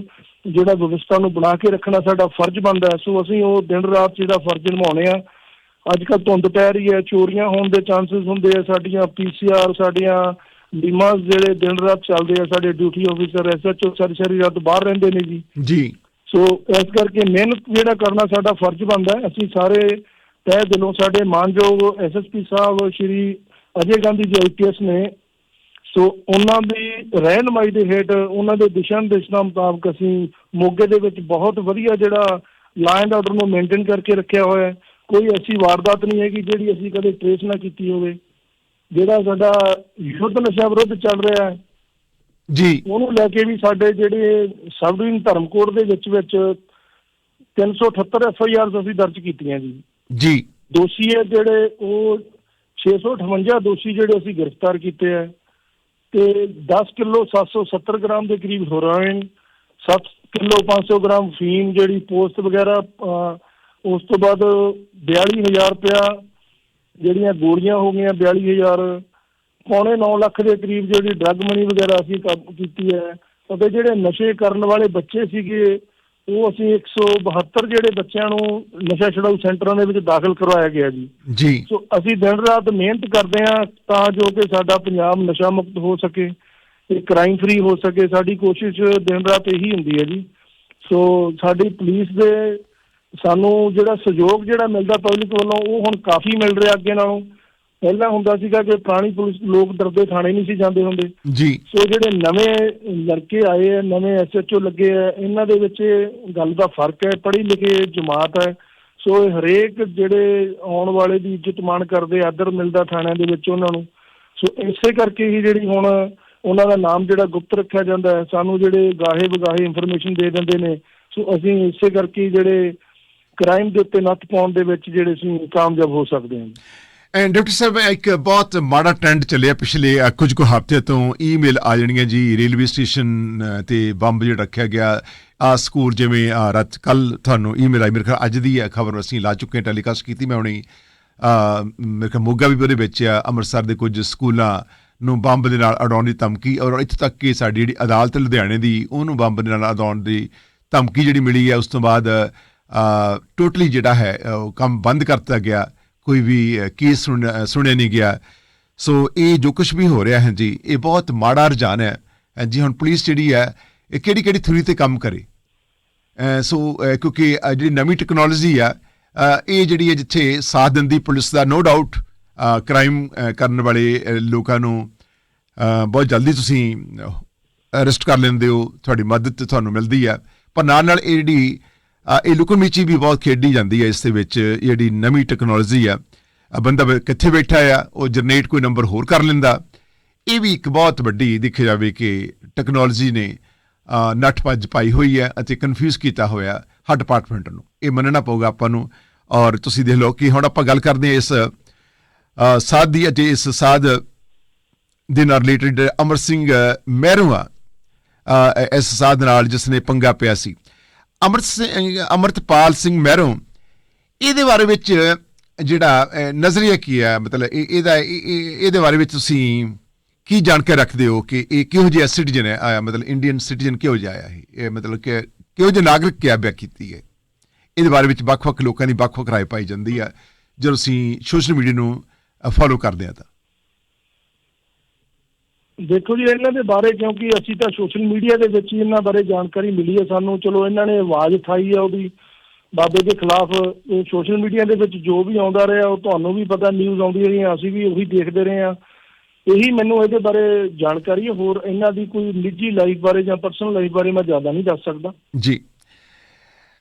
ਜਿਹੜਾ ਵਿਵਸਥਾ ਨੂੰ ਬਣਾ ਕੇ ਰੱਖਣਾ ਸਾਡਾ ਫਰਜ਼ ਬਣਦਾ ਹੈ। ਸੋ ਅਸੀਂ ਉਹ ਦਿਨ ਰਾਤ ਜਿਹੜਾ ਫਰਜ਼ ਨਿਭਾਉਣੇ ਆ। ਅੱਜ ਕੱਲ੍ਹ ਧੁੰਦ ਪੈ ਰਹੀ ਹੈ ਚੋਰੀਆਂ ਹੋਣ ਦੇ ਚਾਂਸਸ ਹੁੰਦੇ ਆ। ਸਾਡੀਆਂ ਪੀਸੀਆਰ ਸਾਡੀਆਂ ਲੀਮਾਸ ਜਿਹੜੇ ਦਿਨ ਰਾਤ ਚੱਲਦੇ ਆ ਸਾਡੇ ਡਿਊਟੀ ਆਫੀਸਰ ਐਸਐਚਓ ਸਾਰੀ ਸਾਰੀ ਰਾਤ ਬਾਹਰ ਰਹਿੰਦੇ ਨੇ ਜੀ। ਜੀ। ਸੋ ਇਸ ਕਰਕੇ ਮਿਹਨਤ ਜਿਹੜਾ ਕਰਨਾ ਸਾਡਾ ਫਰਜ਼ ਬਣਦਾ ਹੈ। ਅਸੀਂ ਸਾਰੇ ਤਹਿ ਦਿਲੋਂ ਸਾਡੇ ਮਾਨਯੋਗ ਐਸਐਸਪੀ ਸਾਹਿਬ ਸ਼੍ਰੀ ਅਜੇ ਗਾਂਧੀ ਜੀ ਆਈਪੀਐਸ ਨੇ ਸੋ ਉਹਨਾਂ ਦੀ ਰਹਿਨਮਾਈ ਦੇ ਹੇਠ ਉਹਨਾਂ ਦੇ ਦਿਸ਼ਾ ਨਿਰਦੇਸ਼ਾਂ ਮੁਤਾਬਕ ਅਸੀਂ ਮੋਗੇ ਦੇ ਵਿੱਚ ਬਹੁਤ ਵਧੀਆ ਜਿਹੜਾ ਐਂਡ ਆਰਡਰ ਨੂੰ ਮੇਨਟੇਨ ਕਰਕੇ ਰੱਖਿਆ ਹੋਇਆ ਹੈ। ਕੋਈ ਐਸੀ ਵਾਰਦਾਤ ਨਹੀਂ ਹੈਗੀ ਜਿਹੜੀ ਅਸੀਂ ਕਦੇ ਟ੍ਰੇਸ ਨਾ ਕੀਤੀ ਹੋਵੇ। ਜਿਹੜਾ ਸਾਡਾ ਯੁੱਧ ਨਸ਼ਾ ਵਿਰੁੱਧ ਚੱਲ ਰਿਹਾ ਹੈ। ਜੀ। ਉਹਨੂੰ ਲੈ ਕੇ ਵੀ ਸਾਡੇ ਜਿਹੜੇ ਸਬ ਡਿਵੀਜ਼ਨ ਧਰਮਕੋਟ ਦੇ ਵਿੱਚ ਵਿੱਚ 378 ਐਫ ਆਈ ਆਰਸ ਅਸੀਂ ਦਰਜ ਕੀਤੀਆਂ ਜੀ। ਜੀ। ਦੋਸ਼ੀ ਹੈ ਜਿਹੜੇ ਉਹ 658 ਦੋਸ਼ੀ ਜਿਹੜੇ ਅਸੀਂ ਗ੍ਰਿਫਤਾਰ ਕੀਤੇ ਆ ਤੇ 10 ਕਿਲੋ 770 ਗ੍ਰਾਮ ਦੇ ਕਰੀਬ ਹੈਰੋਇਨ 7 ਕਿਲੋ 500 ਗ੍ਰਾਮ ਫੀਮ ਜਿਹੜੀ ਪੋਸਟ ਵਗੈਰਾ ਉਸ ਤੋਂ ਬਾਅਦ 42000 ਰੁਪਇਆ ਜਿਹੜੀਆਂ ਗੋਲੀਆਂ ਹੋ ਗਈਆਂ 42000 ਪੌਣੇ 9 ਲੱਖ ਦੇ ਕਰੀਬ ਜਿਹੜੀ ਡਰੱਗ ਮਨੀ ਵਗੈਰਾ ਅਸੀਂ ਕੀਤੀ ਹੈ। ਅਤੇ ਜਿਹੜੇ ਨਸ਼ੇ ਕਰਨ ਵਾਲੇ ਬੱਚੇ ਸੀਗੇ ਉਹ ਅਸੀਂ 172 ਜਿਹੜੇ ਬੱਚਿਆਂ ਨੂੰ ਨਸ਼ਾ ਛਡਾਊ ਸੈਂਟਰਾਂ ਦੇ ਵਿੱਚ ਦਾਖਲ ਕਰਵਾਇਆ ਗਿਆ ਜੀ। ਜੀ। ਸੋ ਅਸੀਂ ਦਿਨ ਰਾਤ ਮਿਹਨਤ ਕਰਦੇ ਹਾਂ ਤਾਂ ਜੋ ਕਿ ਸਾਡਾ ਪੰਜਾਬ ਨਸ਼ਾ ਮੁਕਤ ਹੋ ਸਕੇ ਤੇ ਕ੍ਰਾਈਮ ਫ੍ਰੀ ਹੋ ਸਕੇ। ਸਾਡੀ ਕੋਸ਼ਿਸ਼ ਦਿਨ ਰਾਤ ਇਹੀ ਹੁੰਦੀ ਹੈ ਜੀ। ਸੋ ਸਾਡੀ ਪੁਲਿਸ ਦੇ ਸਾਨੂੰ ਜਿਹੜਾ ਸਹਿਯੋਗ ਜਿਹੜਾ ਮਿਲਦਾ ਪਬਲਿਕ ਵੱਲੋਂ ਉਹ ਹੁਣ ਕਾਫੀ ਮਿਲ ਰਿਹਾ ਅੱਗੇ ਨਾਲੋਂ। ਪਹਿਲਾਂ ਹੁੰਦਾ ਸੀਗਾ ਕਿ ਪੁਰਾਣੀ ਪੁਲਿਸ ਲੋਕ ਡਰਦੇ ਥਾਣੇ ਨਹੀਂ ਸੀ ਜਾਂਦੇ ਹੁੰਦੇ। ਜੀ। ਸੋ ਜਿਹੜੇ ਨਵੇਂ ਲੜਕੇ ਆਏ ਆ ਨਵੇਂ ਐਸਐਚਓ ਲੱਗੇ ਆ ਇਹਨਾਂ ਦੇ ਵਿੱਚ ਗੱਲ ਦਾ ਫ਼ਰਕ ਹੈ ਪੜ੍ਹੀ ਲਿਖੀ ਜਮਾਤ ਹੈ। ਸੋ ਹਰੇਕ ਜਿਹੜੇ ਆਉਣ ਵਾਲੇ ਦੀ ਇੱਜ਼ਤ ਮਾਣ ਕਰਦੇ ਆਦਰ ਮਿਲਦਾ ਥਾਣਿਆਂ ਦੇ ਵਿੱਚ ਉਹਨਾਂ ਨੂੰ। ਸੋ ਇਸੇ ਕਰਕੇ ਹੀ ਜਿਹੜੀ ਹੁਣ ਉਹਨਾਂ ਦਾ ਨਾਮ ਜਿਹੜਾ ਗੁਪਤ ਰੱਖਿਆ ਜਾਂਦਾ ਹੈ ਸਾਨੂੰ ਜਿਹੜੇ ਗਾਹੇ ਵਗਾਹੇ ਇਨਫੋਰਮੇਸ਼ਨ ਦੇ ਦਿੰਦੇ ਨੇ ਸੋ ਅਸੀਂ ਇਸੇ ਕਰਕੇ ਜਿਹੜੇ ਕ੍ਰਾਈਮ ਦੇ ਉੱਤੇ ਨੱਥ ਪਾਉਣ ਦੇ ਵਿੱਚ ਜਿਹੜੇ ਅਸੀਂ ਕਾਮਯਾਬ ਹੋ ਸਕਦੇ ਹਾਂ। ਡਾਕਟਰ ਸਾਹਿਬ ਇੱਕ ਬਹੁਤ ਮਾੜਾ ਟ੍ਰੈਂਡ ਚੱਲਿਆ ਪਿਛਲੇ ਕੁਝ ਕੁ ਹਫ਼ਤੇ ਤੋਂ ਈਮੇਲ ਆ ਜਾਣੀਆਂ ਜੀ ਰੇਲਵੇ ਸਟੇਸ਼ਨ ਤੇ ਬੰਬ ਜਿਹੜਾ ਰੱਖਿਆ ਗਿਆ। ਆ ਸਕੂਲ ਜਿਵੇਂ ਰਾਤ ਕੱਲ ਤੁਹਾਨੂੰ ਈਮੇਲ ਆਈ। ਮੇਰੇ ਖਿਆਲ ਅੱਜ ਦੀ ਹੈ ਖਬਰ ਅਸੀਂ ਲਾ ਚੁੱਕੇ ਹਾਂ ਟੈਲੀਕਾਸਟ ਕੀਤੀ ਮੈਂ ਹੁਣੀ। ਮੇਰੇ ਖਿਆਲ ਮੋਗਾ ਵੀ ਉਹਦੇ ਵਿੱਚ ਆ, ਅੰਮ੍ਰਿਤਸਰ ਦੇ ਕੁਝ ਸਕੂਲਾਂ ਨੂੰ ਬੰਬ ਦੇ ਨਾਲ ਅਡਾਉਣ ਦੀ ਧਮਕੀ। ਔਰ ਇੱਥੇ ਤੱਕ ਕਿ ਸਾਡੀ ਜਿਹੜੀ ਅਦਾਲਤ ਲੁਧਿਆਣੇ ਦੀ, ਉਹਨੂੰ ਬੰਬ ਦੇ ਨਾਲ ਉਡਾਉਣ ਦੀ ਧਮਕੀ ਜਿਹੜੀ ਮਿਲੀ ਹੈ, ਉਸ ਤੋਂ ਬਾਅਦ ਟੋਟਲੀ ਜਿਹੜਾ ਹੈ ਉਹ ਕੰਮ ਬੰਦ ਕਰ ਦਿੱਤਾ ਗਿਆ। ਕੋਈ ਵੀ ਕੇਸ ਸੁਣ- ਸੁਣਿਆ ਨਹੀਂ ਗਿਆ। ਸੋ ਇਹ ਜੋ ਕੁਝ ਵੀ ਹੋ ਰਿਹਾ ਹੈ ਜੀ, ਇਹ ਬਹੁਤ ਮਾੜਾ ਰੁਝਾਨ ਹੈ। ਜੀ ਹੁਣ ਪੁਲਿਸ ਜਿਹੜੀ ਹੈ, ਇਹ ਕਿਹੜੀ ਕਿਹੜੀ ਥਿਊਰੀ ਤੇ ਕੰਮ ਕਰੇ? ਸੋ ਕਿਉਂਕਿ ਜਿਹੜੀ ਨਵੀਂ ਟੈਕਨੋਲੋਜੀ ਆ ਇਹ ਜਿਹੜੀ ਹੈ ਜਿੱਥੇ ਸਾਥ ਦਿੰਦੀ ਪੁਲਿਸ ਦਾ ਨੋ ਡਾਊਟ ਕ੍ਰਾਈਮ ਕਰਨ ਵਾਲੇ ਲੋਕਾਂ ਨੂੰ ਬਹੁਤ ਜਲਦੀ ਤੁਸੀਂ ਅਰੈਸਟ ਕਰ ਲੈਂਦੇ ਹੋ, ਤੁਹਾਡੀ ਮਦਦ ਤੁਹਾਨੂੰ ਮਿਲਦੀ ਆ। ਪਰ ਨਾਲ ਨਾਲ ਇਹ ਜਿਹੜੀ ਇਹ ਲੁਕਣ ਵੀ ਬਹੁਤ ਖੇਡੀ ਜਾਂਦੀ ਹੈ ਇਸ ਦੇ ਵਿੱਚ ਜਿਹੜੀ ਨਵੀਂ ਟੈਕਨੋਲੋਜੀ ਆ ਬੰਦਾ ਕਿੱਥੇ ਬੈਠਾ ਆ, ਉਹ ਜਨਰੇਟ ਕੋਈ ਨੰਬਰ ਹੋਰ ਕਰ ਲੈਂਦਾ। ਇਹ ਵੀ ਇੱਕ ਬਹੁਤ ਵੱਡੀ ਦੇਖਿਆ ਜਾਵੇ ਕਿ ਟੈਕਨੋਲੋਜੀ ਨੇ ਨੱਠ ਭੱਜ ਪਾਈ ਹੋਈ ਹੈ ਅਤੇ ਕਨਫਿਊਜ਼ ਕੀਤਾ ਹੋਇਆ ਹਰ ਡਿਪਾਰਟਮੈਂਟ ਨੂੰ। ਇਹ ਮੰਨਣਾ ਪਊਗਾ ਆਪਾਂ ਨੂੰ। ਔਰ ਤੁਸੀਂ ਦੇਖ ਲਓ ਕਿ ਹੁਣ ਆਪਾਂ ਗੱਲ ਕਰਦੇ ਹਾਂ ਇਸ ਸਾਧ ਦੀ ਅਤੇ ਇਸ ਸਾਧ ਦੇ ਨਾਲ ਰਿਲੇਟਡ ਅਮਰ ਸਿੰਘ ਮਹਿਰੂਆ ਇਸ ਸਾਧ ਨਾਲ ਜਿਸ ਨੇ ਪੰਗਾ ਪਿਆ ਸੀ। ਅਮਰਤ ਸਿੰਘ, ਅਮਰਤਪਾਲ ਸਿੰਘ ਮਹਿਰੋਂ, ਇਹਦੇ ਬਾਰੇ ਵਿੱਚ ਜਿਹੜਾ ਨਜ਼ਰੀਆ ਕੀ ਹੈ? ਮਤਲਬ ਇਹ- ਇਹਦਾ ਇਹਦੇ ਬਾਰੇ ਵਿੱਚ ਤੁਸੀਂ ਕੀ ਜਾਣਕਾਰੀ ਰੱਖਦੇ ਹੋ ਕਿ ਇਹ ਕਿਹੋ ਜਿਹਾ ਸਿਟੀਜ਼ਨ ਹੈ? ਆਇਆ ਮਤਲਬ ਇੰਡੀਅਨ ਸਿਟੀਜ਼ਨ ਕਿਹੋ ਜਿਹਾ ਆਇਆ ਇਹ? ਮਤਲਬ ਕਿ ਕਿਹੋ ਜਿਹਾ ਨਾਗਰਿਕ ਕਿਹਾ ਬਿਆ ਕੀਤੀ ਹੈ? ਇਹਦੇ ਬਾਰੇ ਵਿੱਚ ਵੱਖ-ਵੱਖ ਲੋਕਾਂ ਦੀ ਵੱਖ-ਵੱਖ ਰਾਏ ਪਾਈ ਜਾਂਦੀ ਹੈ। ਜਦੋਂ ਅਸੀਂ ਸੋਸ਼ਲ ਮੀਡੀਆ ਨੂੰ ਫੋਲੋ ਕਰਦੇ ਹਾਂ ਤਾਂ। ਦੇਖੋ ਜੀ ਇਹਨਾਂ ਦੇ ਬਾਰੇ ਕਿਉਂਕਿ ਅਸੀਂ ਤਾਂ ਸੋਸ਼ਲ ਮੀਡੀਆ ਦੇ ਵਿੱਚ ਹੀ ਇਹਨਾਂ ਬਾਰੇ ਜਾਣਕਾਰੀ ਮਿਲੀ ਹੈ ਸਾਨੂੰ। ਚਲੋ ਇਹਨਾਂ ਨੇ ਆਵਾਜ਼ ਉਠਾਈ ਹੈ ਉਹਦੀ। ਬਾਬੇ ਦੇ ਖਿਲਾਫ ਸੋਸ਼ਲ ਮੀਡੀਆ ਦੇ ਵਿੱਚ ਜੋ ਵੀ ਆਉਂਦਾ ਰਿਹਾ ਉਹ ਤੁਹਾਨੂੰ ਵੀ ਪਤਾ ਨਿਊਜ਼ ਆਉਂਦੀ ਰਹੀ ਅਸੀਂ ਵੀ ਉਹੀ ਦੇਖਦੇ ਰਹੇ ਹਾਂ। ਇਹੀ ਮੈਨੂੰ ਇਹਦੇ ਬਾਰੇ ਜਾਣਕਾਰੀ ਹੈ। ਹੋਰ ਇਹਨਾਂ ਦੀ ਕੋਈ ਨਿੱਜੀ ਲਾਈਫ ਬਾਰੇ ਜਾਂ ਪਰਸਨਲ ਲਾਈਫ ਬਾਰੇ ਮੈਂ ਜ਼ਿਆਦਾ ਨਹੀਂ ਦੱਸ ਸਕਦਾ। ਜੀ।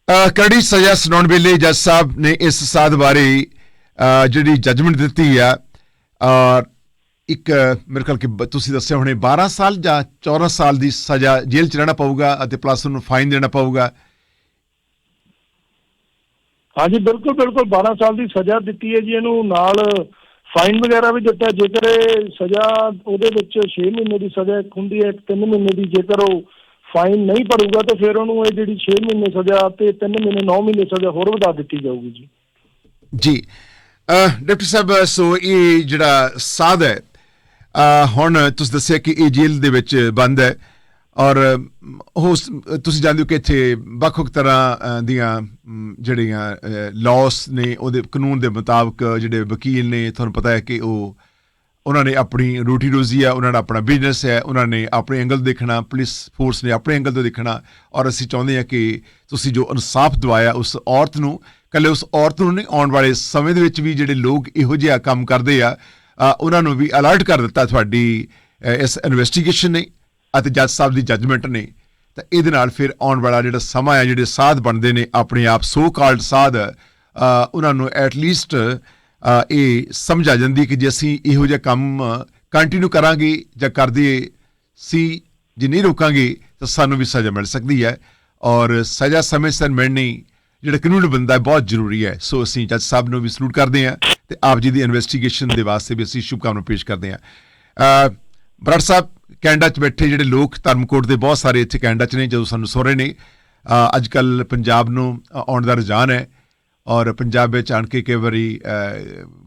ਅ, ਕਰੜੀ ਸਜ਼ਾ ਸੁਣਾਉਣ ਵੇਲੇ ਜੱਜ ਸਾਹਿਬ ਨੇ ਇਸ ਸਾਧ ਬਾਰੇ ਅ, ਜਿਹੜੀ ਜੱਜਮੈਂਟ ਦਿੱਤੀ ਆ ਔਰ ਇੱਕ ਮੇਰੇ ਖਿਆਲ ਕਿ ਤੁਸੀਂ ਦੱਸਿਆ ਹੁਣੇ 12 ਸਾਲ ਜਾਂ 14 ਸਾਲ ਦੀ ਸਜ਼ਾ ਜੇਲ੍ਹ ਚ ਰਹਿਣਾ ਪਊਗਾ ਅਤੇ ਪਲੱਸ ਉਹਨੂੰ ਫਾਈਨ ਦੇਣਾ ਪਊਗਾ? ਹਾਂਜੀ ਬਿਲਕੁਲ ਬਿਲਕੁਲ 12 ਸਾਲ ਦੀ ਸਜ਼ਾ ਦਿੱਤੀ ਹੈ ਜੀ। ਇਹਨੂੰ ਨਾਲ ਫਾਈਨ ਵਗੈਰਾ ਵੀ ਦਿੱਤਾ। ਜੇਕਰ ਇਹ ਸਜ਼ਾ ਉਹਦੇ ਵਿੱਚ 6 ਮਹੀਨੇ ਦੀ ਸਜ਼ਾ ਇੱਕ ਹੁੰਦੀ ਹੈ 3 ਮਹੀਨੇ ਦੀ। ਜੇਕਰ ਉਹ ਫਾਈਨ ਨਹੀਂ ਭਰੂਗਾ ਤਾਂ ਫਿਰ ਉਹਨੂੰ ਇਹ ਜਿਹੜੀ 6 ਮਹੀਨੇ ਸਜ਼ਾ ਤੇ 3 ਮਹੀਨੇ 9 ਮਹੀਨੇ ਸਜ਼ਾ ਹੋਰ ਵਧਾ ਦਿੱਤੀ ਜਾਊਗੀ ਜੀ। ਜੀ। ਡਾਕਟਰ ਸਾਹਿਬ ਸੋ ਇਹ ਜਿਹੜਾ ਸਾਧ ਹੈ ਹੁਣ ਤੁਸੀਂ ਦੱਸਿਆ ਕਿ ਇਹ ਜੇਲ੍ਹ ਦੇ ਵਿੱਚ ਬੰਦ ਹੈ ਔਰ ਅਮ, ਉਹ ਤੁਸੀਂ ਜਾਣਦੇ ਹੋ ਕਿ ਇੱਥੇ ਵੱਖ-ਵੱਖ ਤਰ੍ਹਾਂ ਦੀਆਂ ਜਿਹੜੀਆਂ ਲਾਸ ਨੇ ਉਹਦੇ ਕਾਨੂੰਨ ਦੇ ਮੁਤਾਬਕ ਜਿਹੜੇ ਵਕੀਲ ਨੇ ਤੁਹਾਨੂੰ ਪਤਾ ਹੈ ਕਿ ਉਹ ਉਹਨਾਂ ਨੇ ਆਪਣੀ ਰੋਟੀ ਰੋਜ਼ੀ ਹੈ ਉਹਨਾਂ ਦਾ ਆਪਣਾ ਬਿਜ਼ਨਸ ਹੈ ਉਹਨਾਂ ਨੇ ਆਪਣੇ ਐਂਗਲ ਦੇਖਣਾ ਪੁਲਿਸ ਫੋਰਸ ਨੇ ਆਪਣੇ ਐਂਗਲ ਤੋਂ ਦੇਖਣਾ ਔਰ ਅਸੀਂ ਚਾਹੁੰਦੇ ਹਾਂ ਕਿ ਤੁਸੀਂ ਜੋ ਇਨਸਾਫ ਦਵਾਇਆ ਉਸ ਔਰਤ ਨੂੰ ਕੱਲੇ ਉਸ ਔਰਤ ਨੂੰ ਨਹੀਂ ਆਉਣ ਵਾਲੇ ਸਮੇਂ ਦੇ ਵਿੱਚ ਵੀ ਜਿਹੜੇ ਲੋਕ ਇਹੋ ਜਿਹਾ ਕੰਮ ਕਰਦੇ ਆ ਉਹਨਾਂ ਨੂੰ ਵੀ ਅਲਰਟ ਕਰ ਦਿੱਤਾ ਤੁਹਾਡੀ ਇਸ ਇਨਵੈਸਟੀਗੇਸ਼ਨ ਨੇ ਅਤੇ ਜੱਜ ਸਾਹਿਬ ਦੀ ਜੱਜਮੈਂਟ ਨੇ। ਤਾਂ ਇਹਦੇ ਨਾਲ ਫਿਰ ਆਉਣ ਵਾਲਾ ਜਿਹੜਾ ਸਮਾਂ ਹੈ, ਜਿਹੜੇ ਸਾਧ ਬਣਦੇ ਨੇ ਆਪਣੇ ਆਪ ਸੋ ਕਾਲਡ ਸਾਧ ਉਹਨਾਂ ਨੂੰ ਐਟ ਲੀਸਟ ਇਹ ਸਮਝ ਆ ਜਾਂਦੀ ਕਿ ਜੇ ਅਸੀਂ ਇਹੋ ਜਿਹਾ ਕੰਮ ਕੰਟੀਨਿਊ ਕਰਾਂਗੇ ਜਾਂ ਕਰਦੇ ਸੀ, ਜੇ ਨਹੀਂ ਰੋਕਾਂਗੇ, ਤਾਂ ਸਾਨੂੰ ਵੀ ਸਜ਼ਾ ਮਿਲ ਸਕਦੀ ਹੈ। ਔਰ ਸਜ਼ਾ ਸਮੇਂ ਸਿਰ ਮਿਲਣੀ ਜਿਹੜਾ ਕਾਨੂੰਨ ਬੰਦਾ ਬਹੁਤ ਜ਼ਰੂਰੀ ਹੈ। ਸੋ ਅਸੀਂ ਜੱਜ ਸਾਹਿਬ ਨੂੰ ਵੀ ਸਲੂਟ ਕਰਦੇ ਹਾਂ। ਤੇ ਆਪ ਜੀ ਦੀ ਇਨਵੈਸਟੀਗੇਸ਼ਨ ਦੇ ਵਾਸਤੇ ਵੀ ਅਸੀਂ ਸ਼ੁਭਕਾਮਨਾ ਪੇਸ਼ ਕਰਦੇ ਹਾਂ। ਅ, ਬਰਾੜ ਸਾਹਿਬ ਕੈਨੇਡਾ 'ਚ ਬੈਠੇ ਜਿਹੜੇ ਲੋਕ ਧਰਮਕੋਟ ਦੇ ਬਹੁਤ ਸਾਰੇ ਇੱਥੇ ਕੈਨੇਡਾ 'ਚ ਨੇ ਜਦੋਂ ਸਾਨੂੰ ਸੁਣ ਨੇ ਅੱਜ ਕੱਲ ਪੰਜਾਬ ਨੂੰ ਆਉਣ ਦਾ ਰੁਝਾਨ ਹੈ ਔਰ ਪੰਜਾਬ ਵਿੱਚ ਆਣ ਕੇ ਕਈ ਵਾਰੀ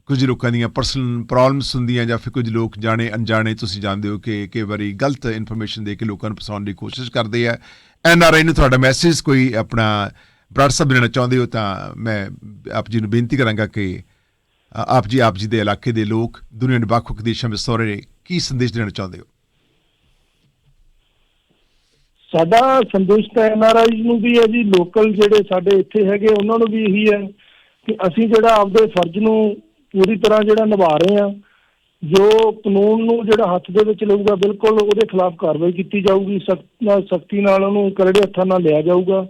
ਕੁਝ ਲੋਕਾਂ ਦੀਆਂ ਪਰਸਨਲ ਪ੍ਰੋਬਲਮਸ ਹੁੰਦੀਆਂ ਜਾਂ ਫਿਰ ਕੁਝ ਲੋਕ ਜਾਣੇ ਅਣਜਾਣੇ ਤੁਸੀਂ ਜਾਣਦੇ ਹੋ ਕਿ ਕਈ ਵਾਰੀ ਗਲਤ ਇਨਫੋਰਮੇਸ਼ਨ ਦੇ ਕੇ ਲੋਕਾਂ ਨੂੰ ਫਸਾਉਣ ਦੀ ਕੋਸ਼ਿਸ਼ ਕਰਦੇ ਆ। ਐਨ ਆਰ ਆਈ ਨੂੰ ਤੁਹਾਡਾ ਮੈਸੇਜ ਕੋਈ ਆਪਣਾ WhatsApp ਦੇਣਾ ਚਾਹੁੰਦੇ ਹੋ ਤਾਂ ਮੈਂ ਆਪ ਜੀ ਨੂੰ ਬੇਨਤੀ ਕਰਾਂਗਾ ਕਿ ਆਪ ਜੀ ਆਪ ਜੀ ਦੇ ਇਲਾਕੇ ਦੇ ਲੋਕ ਦੁਨੀਆ ਦੇ ਵੱਖ-ਵੱਖ ਦੇਸ਼ਾਂ ਵਿੱਚ ਸੌ ਕੀ ਸੰਦੇਸ਼ ਦੇਣਾ ਚਾਹੁੰਦੇ ਹੋ? ਸਾਡਾ ਸੰਦੇਸ਼ ਤਾਂ ਐਨਆਰਆਈ ਨੂੰ ਵੀ ਹੈ ਜੀ, ਲੋਕਲ ਜਿਹੜੇ ਸਾਡੇ ਇੱਥੇ ਹੈਗੇ, ਉਹਨਾਂ ਨੂੰ ਵੀ ਇਹੀ ਹੈ ਕਿ ਅਸੀਂ ਜਿਹੜਾ ਆਪਦੇ ਫਰਜ਼ ਨੂੰ ਪੂਰੀ ਤਰ੍ਹਾਂ ਜਿਹੜਾ ਨਿਭਾ ਰਹੇ ਹਾਂ, ਜੋ ਕਾਨੂੰਨ ਨੂੰ ਜਿਹੜਾ ਹੱਥ ਦੇ ਵਿੱਚ ਲਊਗਾ, ਬਿਲਕੁਲ ਉਹਦੇ ਖਿਲਾਫ ਕਾਰਵਾਈ ਕੀਤੀ ਜਾਊਗੀ ਸਖਤੀ ਨਾਲ ਉਹਨੂੰ ਕਰੜੇ ਹੱਥਾਂ ਨਾਲ ਲਿਆ ਜਾਊਗਾ।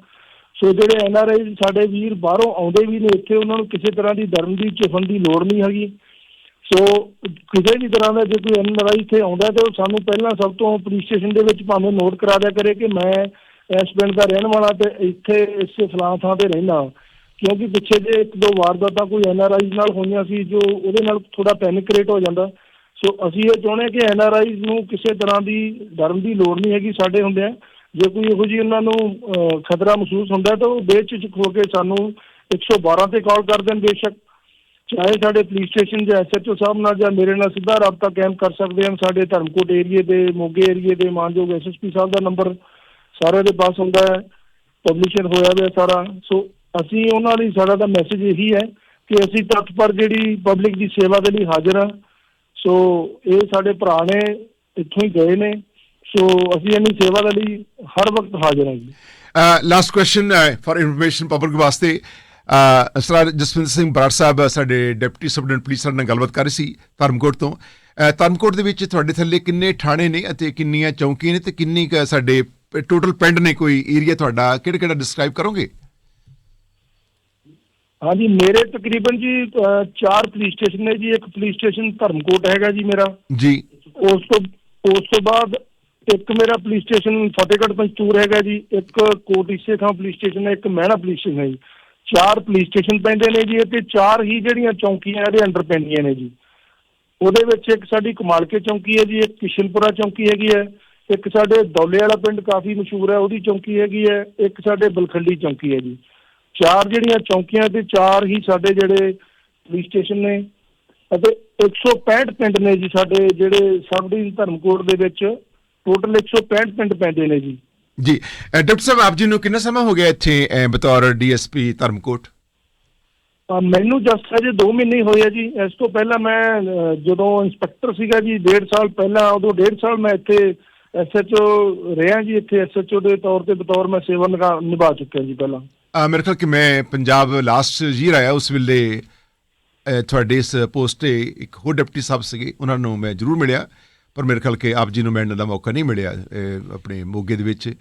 ਸੋ ਜਿਹੜੇ ਐਨ ਆਰ ਆਈ ਸਾਡੇ ਵੀਰ ਬਾਹਰੋਂ ਆਉਂਦੇ ਵੀ ਨੇ, ਇੱਥੇ ਉਹਨਾਂ ਨੂੰ ਕਿਸੇ ਤਰ੍ਹਾਂ ਦੀ ਡਰਨ ਦੀ, ਝਿਫਣ ਦੀ ਲੋੜ ਨਹੀਂ ਹੈਗੀ। ਸੋ ਕਿਸੇ ਵੀ ਤਰ੍ਹਾਂ ਦਾ ਜੇ ਕੋਈ ਐਨ ਆਰ ਆਈ ਇੱਥੇ ਆਉਂਦਾ ਤੇ ਉਹ ਸਾਨੂੰ ਪਹਿਲਾਂ ਸਭ ਤੋਂ ਪੁਲਿਸ ਸਟੇਸ਼ਨ ਦੇ ਵਿੱਚ ਭਾਵੇਂ ਨੋਟ ਕਰਾ ਦਿਆ ਕਰੇ ਕਿ ਮੈਂ ਇਸ ਪਿੰਡ ਦਾ ਰਹਿਣ ਵਾਲਾ ਤੇ ਇੱਥੇ ਇਸ ਫਲਾਂ ਥਾਂ ਤੇ ਰਹਿਣਾ ਕਿਉਂਕਿ ਪਿੱਛੇ ਜੇ ਇੱਕ ਦੋ ਵਾਰਦਾਤਾਂ ਕੋਈ ਐਨ ਆਰ ਐਨਆਰਆਈ ਨਾਲ ਹੋਈਆਂ ਸੀ, ਜੋ ਉਹਦੇ ਨਾਲ ਥੋੜਾ ਪੈਨਿਕ ਕ੍ਰੀਏਟ ਹੋ ਜਾਂਦਾ। ਸੋ ਅਸੀਂ ਇਹ ਚਾਹੁੰਦੇ ਹਾਂ ਕਿ ਐਨਆਰਆਈ ਨੂੰ ਕਿਸੇ ਤਰ੍ਹਾਂ ਦੀ ਡਰਨ ਦੀ ਲੋੜ ਨਹੀਂ ਹੈਗੀ ਸਾਡੇ ਹੁੰਦਿਆਂ। ਜੇ ਕੋਈ ਇਹੋ ਜਿਹੀ ਉਹਨਾਂ ਨੂੰ ਅਹ, ਖਤਰਾ ਮਹਿਸੂਸ ਹੁੰਦਾ ਤਾਂ ਉਹ ਬੇਝਿਜਕ ਹੋ ਕੇ ਸਾਨੂੰ 112 ਤੇ ਕਾਲ ਕਰ ਦੇਣ ਬੇਸ਼ੱਕ। ਚਾਹੇ ਸਾਡੇ ਪੁਲਿਸ ਸਟੇਸ਼ਨ ਜਾਂ ਐਸਐਚਓ ਸਾਹਿਬ ਨਾਲ ਜਾਂ ਮੇਰੇ ਨਾਲ ਸਿੱਧਾ ਰਾਬਤਾ ਕਾਇਮ ਕਰ ਸਕਦੇ ਹਨ। ਸਾਡੇ ਧਰਮਕੋਟ ਏਰੀਏ ਦੇ ਮੋਗੇ ਏਰੀਏ ਦੇ ਮਾਨਯੋਗ ਐਸਐਸਪੀ ਸਾਹਿਬ ਦਾ ਨੰਬਰ ਸਾਰਿਆਂ ਦੇ ਪਾਸ ਹੁੰਦਾ ਹੈ। ਪਬਲਿਸ਼ਨ ਹੋਇਆ ਹੋਇਆ ਸਾਰਾ। ਸੋ ਅਸੀਂ ਉਹਨਾਂ ਲਈ ਸਾਡਾ ਤਾਂ ਮੈਸੇਜ ਇਹੀ ਹੈ ਕਿ ਅਸੀਂ ਤਤਪਰ ਜਿਹੜੀ ਪਬਲਿਕ ਦੀ ਸੇਵਾ ਦੇ ਲਈ ਹਾਜ਼ਰ ਹਾਂ। ਸੋ ਇਹ ਸਾਡੇ ਭਰਾ ਨੇ ਇੱਥੋਂ ਹੀ ਗਏ ਨੇ। ਸੋ ਅਸੀਂ ਇਹਨਾਂ ਸੇਵਾ ਦੇ ਲਈ ਹਰ ਵਕਤ ਹਾਜ਼ਰ ਹਾਂ ਜੀ। Last question for information public ਵਾਸਤੇ ਸਰ ਜਸਵਿੰਦਰ ਸਿੰਘ ਬਰਾੜ ਸਾਹਿਬ ਸਾਡੇ ਡਿਪਟੀ ਸੁਪਰਡੈਂਟ ਪੁਲਿਸ ਨਾਲ ਗੱਲਬਾਤ ਕਰ ਰਹੀ ਸੀ ਧਰਮਕੋਟ ਤੋਂ। ਧਰਮਕੋਟ ਦੇ ਵਿੱਚ ਤੁਹਾਡੇ ਥੱਲੇ ਕਿੰਨੇ ਥਾਣੇ ਨੇ ਅਤੇ ਕਿੰਨੀਆਂ ਚੌਂਕੀਆਂ ਨੇ ਤੇ ਕਿੰਨੀ ਸਾਡੇ ਟੋਟਲ ਪਿੰਡ ਨੇ ਕੋਈ ਏਰੀਆ ਤੁਹਾਡਾ ਕਿਹੜਾ ਕਿਹੜਾ ਡਿਸਕ੍ਰਾਈਬ ਕਰੋਗੇ? ਹਾਂਜੀ ਮੇਰੇ ਤਕਰੀਬਨ ਜੀ ਚਾਰ ਪੁਲਿਸ ਸਟੇਸ਼ਨ ਨੇ ਜੀ ਇੱਕ ਪੁਲਿਸ ਸਟੇਸ਼ਨ ਧਰਮਕੋਟ ਹੈਗਾ ਜੀ ਮੇਰਾ। ਜੀ। ਉਸ ਤੋਂ ਉਸ ਤੋਂ ਬਾਅਦ ਇੱਕ ਮੇਰਾ ਪੁਲਿਸ ਸਟੇਸ਼ਨ ਫਤਿਹਗੜ੍ਹ ਪੰਚੂਰ ਹੈਗਾ ਜੀ, ਇੱਕ ਕੋਟ ਇਸੇ ਖਾਂ ਪੁਲਿਸ ਸਟੇਸ਼ਨ ਹੈ, ਇੱਕ ਮਹਿਣਾ ਪੁਲਿਸ ਸਟੇਸ਼ਨ ਹੈ ਜੀ। ਚਾਰ ਪੁਲਿਸ ਸਟੇਸ਼ਨ ਪੈਂਦੇ ਨੇ ਜੀ ਤੇ ਚਾਰ ਹੀ ਜਿਹੜੀਆਂ ਚੌਂਕੀਆਂ ਇਹਦੇ ਅੰਡਰ ਪੈਂਦੀਆਂ ਨੇ ਜੀ। ਉਹਦੇ ਵਿੱਚ ਇੱਕ ਸਾਡੀ ਕਮਾਲਕੇ ਚੌਂਕੀ ਹੈ ਜੀ, ਇੱਕ ਕਿਸ਼ਨਪੁਰਾ ਚੌਂਕੀ ਹੈਗੀ ਹੈ, ਇੱਕ ਸਾਡੇ ਦੌਲੇ ਵਾਲਾ ਪਿੰਡ ਕਾਫੀ ਮਸ਼ਹੂਰ ਹੈ, ਉਹਦੀ ਚੌਂਕੀ ਹੈਗੀ ਹੈ, ਇੱਕ ਸਾਡੇ ਬਲਖੰਡੀ ਚੌਂਕੀ ਹੈ ਜੀ। ਚਾਰ ਜਿਹੜੀਆਂ ਚੌਂਕੀਆਂ ਤੇ ਚਾਰ ਹੀ ਸਾਡੇ ਜਿਹੜੇ ਪੁਲਿਸ ਸਟੇਸ਼ਨ ਨੇ, ਅਤੇ 165 ਪਿੰਡ ਨੇ ਜੀ ਸਾਡੇ ਜਿਹੜੇ ਸਬ ਡਿਵੀਜ਼ਨ ਧਰਮਕੋਟ ਦੇ ਵਿੱਚ। ਟੋਟਲ 165 ਪਿੰਡ ਪੈਂਦੇ ਨੇ ਜੀ। ਜੀ ਡਾਕਟਰ ਸਾਹਿਬ ਆਪ ਜੀ ਨੂੰ ਕਿੰਨਾ ਸਮਾਂ ਹੋ ਗਿਆ ਇੱਥੇ ਬਤੌਰ ਡੀਐਸਪੀ ਧਰਮਕੋਟ? ਮੈਨੂੰ ਜਸਟ ਅਜੇ 2 ਮਹੀਨੇ ਹੀ ਹੋਏ ਆ ਜੀ। ਇਸ ਤੋਂ ਪਹਿਲਾਂ ਮੈਂ ਜਦੋਂ ਇੰਸਪੈਕਟਰ ਸੀਗਾ ਜੀ 1.5 ਸਾਲ ਪਹਿਲਾਂ ਉਦੋਂ 1.5 ਸਾਲ ਮੈਂ ਇੱਥੇ ਐਸਐਚਓ ਰਿਹਾ ਜੀ। ਇੱਥੇ ਐਸਐਚਓ ਦੇ ਤੌਰ ਤੇ ਬਤੌਰ ਮੈਂ ਸੇਵਾ ਨਿਭਾ ਚੁੱਕਿਆ ਜੀ ਪਹਿਲਾਂ। ਮੇਰੇ ਖਿਆਲ ਕਿ ਮੈਂ ਪੰਜਾਬ ਲਾਸਟ ਈਅਰ ਆਇਆ ਉਸ ਵੇਲੇ ਤੁਹਾਡੇ ਇਸ ਪੋਸਟ ਤੇ ਇੱਕ ਹੋਰ ਡਿਪਟੀ ਸਾਹਿਬ ਸੀਗੇ ਉਹਨਾਂ ਨੂੰ ਮੈਂ ਜ਼ਰੂਰ ਮਿਲਿਆ। ਪਰ ਮੇਰੇ ਖਿਆਲ ਕਿ ਆਪ ਜੀ ਨੂੰ ਮਿਲਣ ਦਾ ਮੌਕਾ ਨਹੀਂ ਮਿਲਿਆ ਆਪਣੇ ਮੋਗੇ ਦੇ ਵਿੱਚ।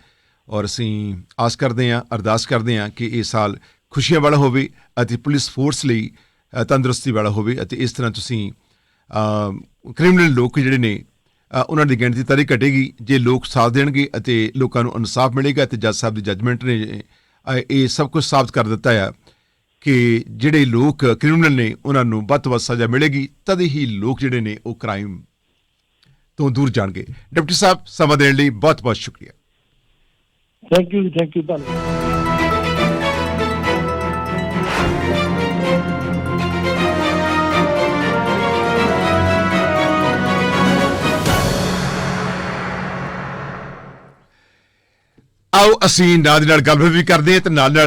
ਔਰ ਅਸੀਂ ਆਸ ਕਰਦੇ ਹਾਂ, ਅਰਦਾਸ ਕਰਦੇ ਹਾਂ ਕਿ ਇਹ ਸਾਲ ਖੁਸ਼ੀਆਂ ਵਾਲਾ ਹੋਵੇ ਅਤੇ ਪੁਲਿਸ ਫੋਰਸ ਲਈ ਤੰਦਰੁਸਤੀ ਵਾਲਾ ਹੋਵੇ ਅਤੇ ਇਸ ਤਰ੍ਹਾਂ ਤੁਸੀਂ ਕ੍ਰਿਮੀਨਲ ਲੋਕ ਜਿਹੜੇ ਨੇ ਉਹਨਾਂ ਦੀ ਗਿਣਤੀ ਤਰੀ ਘਟੇਗੀ। ਜੇ ਲੋਕ ਸਾਥ ਦੇਣਗੇ ਅਤੇ ਲੋਕਾਂ ਨੂੰ ਇਨਸਾਫ ਮਿਲੇਗਾ ਤੇ ਜੱਜ ਸਾਹਿਬ ਦੀ ਜੱਜਮੈਂਟ ਨੇ ਇਹ ਸਭ ਕੁਝ ਸਾਬਤ ਕਰ ਦਿੱਤਾ ਆ ਕਿ ਜਿਹੜੇ ਲੋਕ ਕ੍ਰਿਮੀਨਲ ਨੇ, ਉਹਨਾਂ ਨੂੰ ਵੱਧ ਤੋਂ ਵੱਧ ਸਜ਼ਾ ਮਿਲੇਗੀ, ਤਦ ਹੀ ਲੋਕ ਜਿਹੜੇ ਨੇ ਉਹ ਕ੍ਰਾਈਮ ਤੋਂ ਦੂਰ ਜਾਣਗੇ। ਡਿਪਟੀ ਸਾਹਿਬ ਸਮਾਂ ਦੇਣ ਲਈ ਬਹੁਤ ਬਹੁਤ ਸ਼ੁਕਰੀਆ। ਥੈਂਕ ਯੂ ਥੈਂਕ ਯੂ ਧੰਨਵਾਦ। ਆਓ ਅਸੀਂ ਨਾਲ ਦੀ ਨਾਲ ਗੱਲਬਾਤ ਵੀ ਕਰਦੇ ਹਾਂ ਤੇ ਨਾਲ ਨਾਲ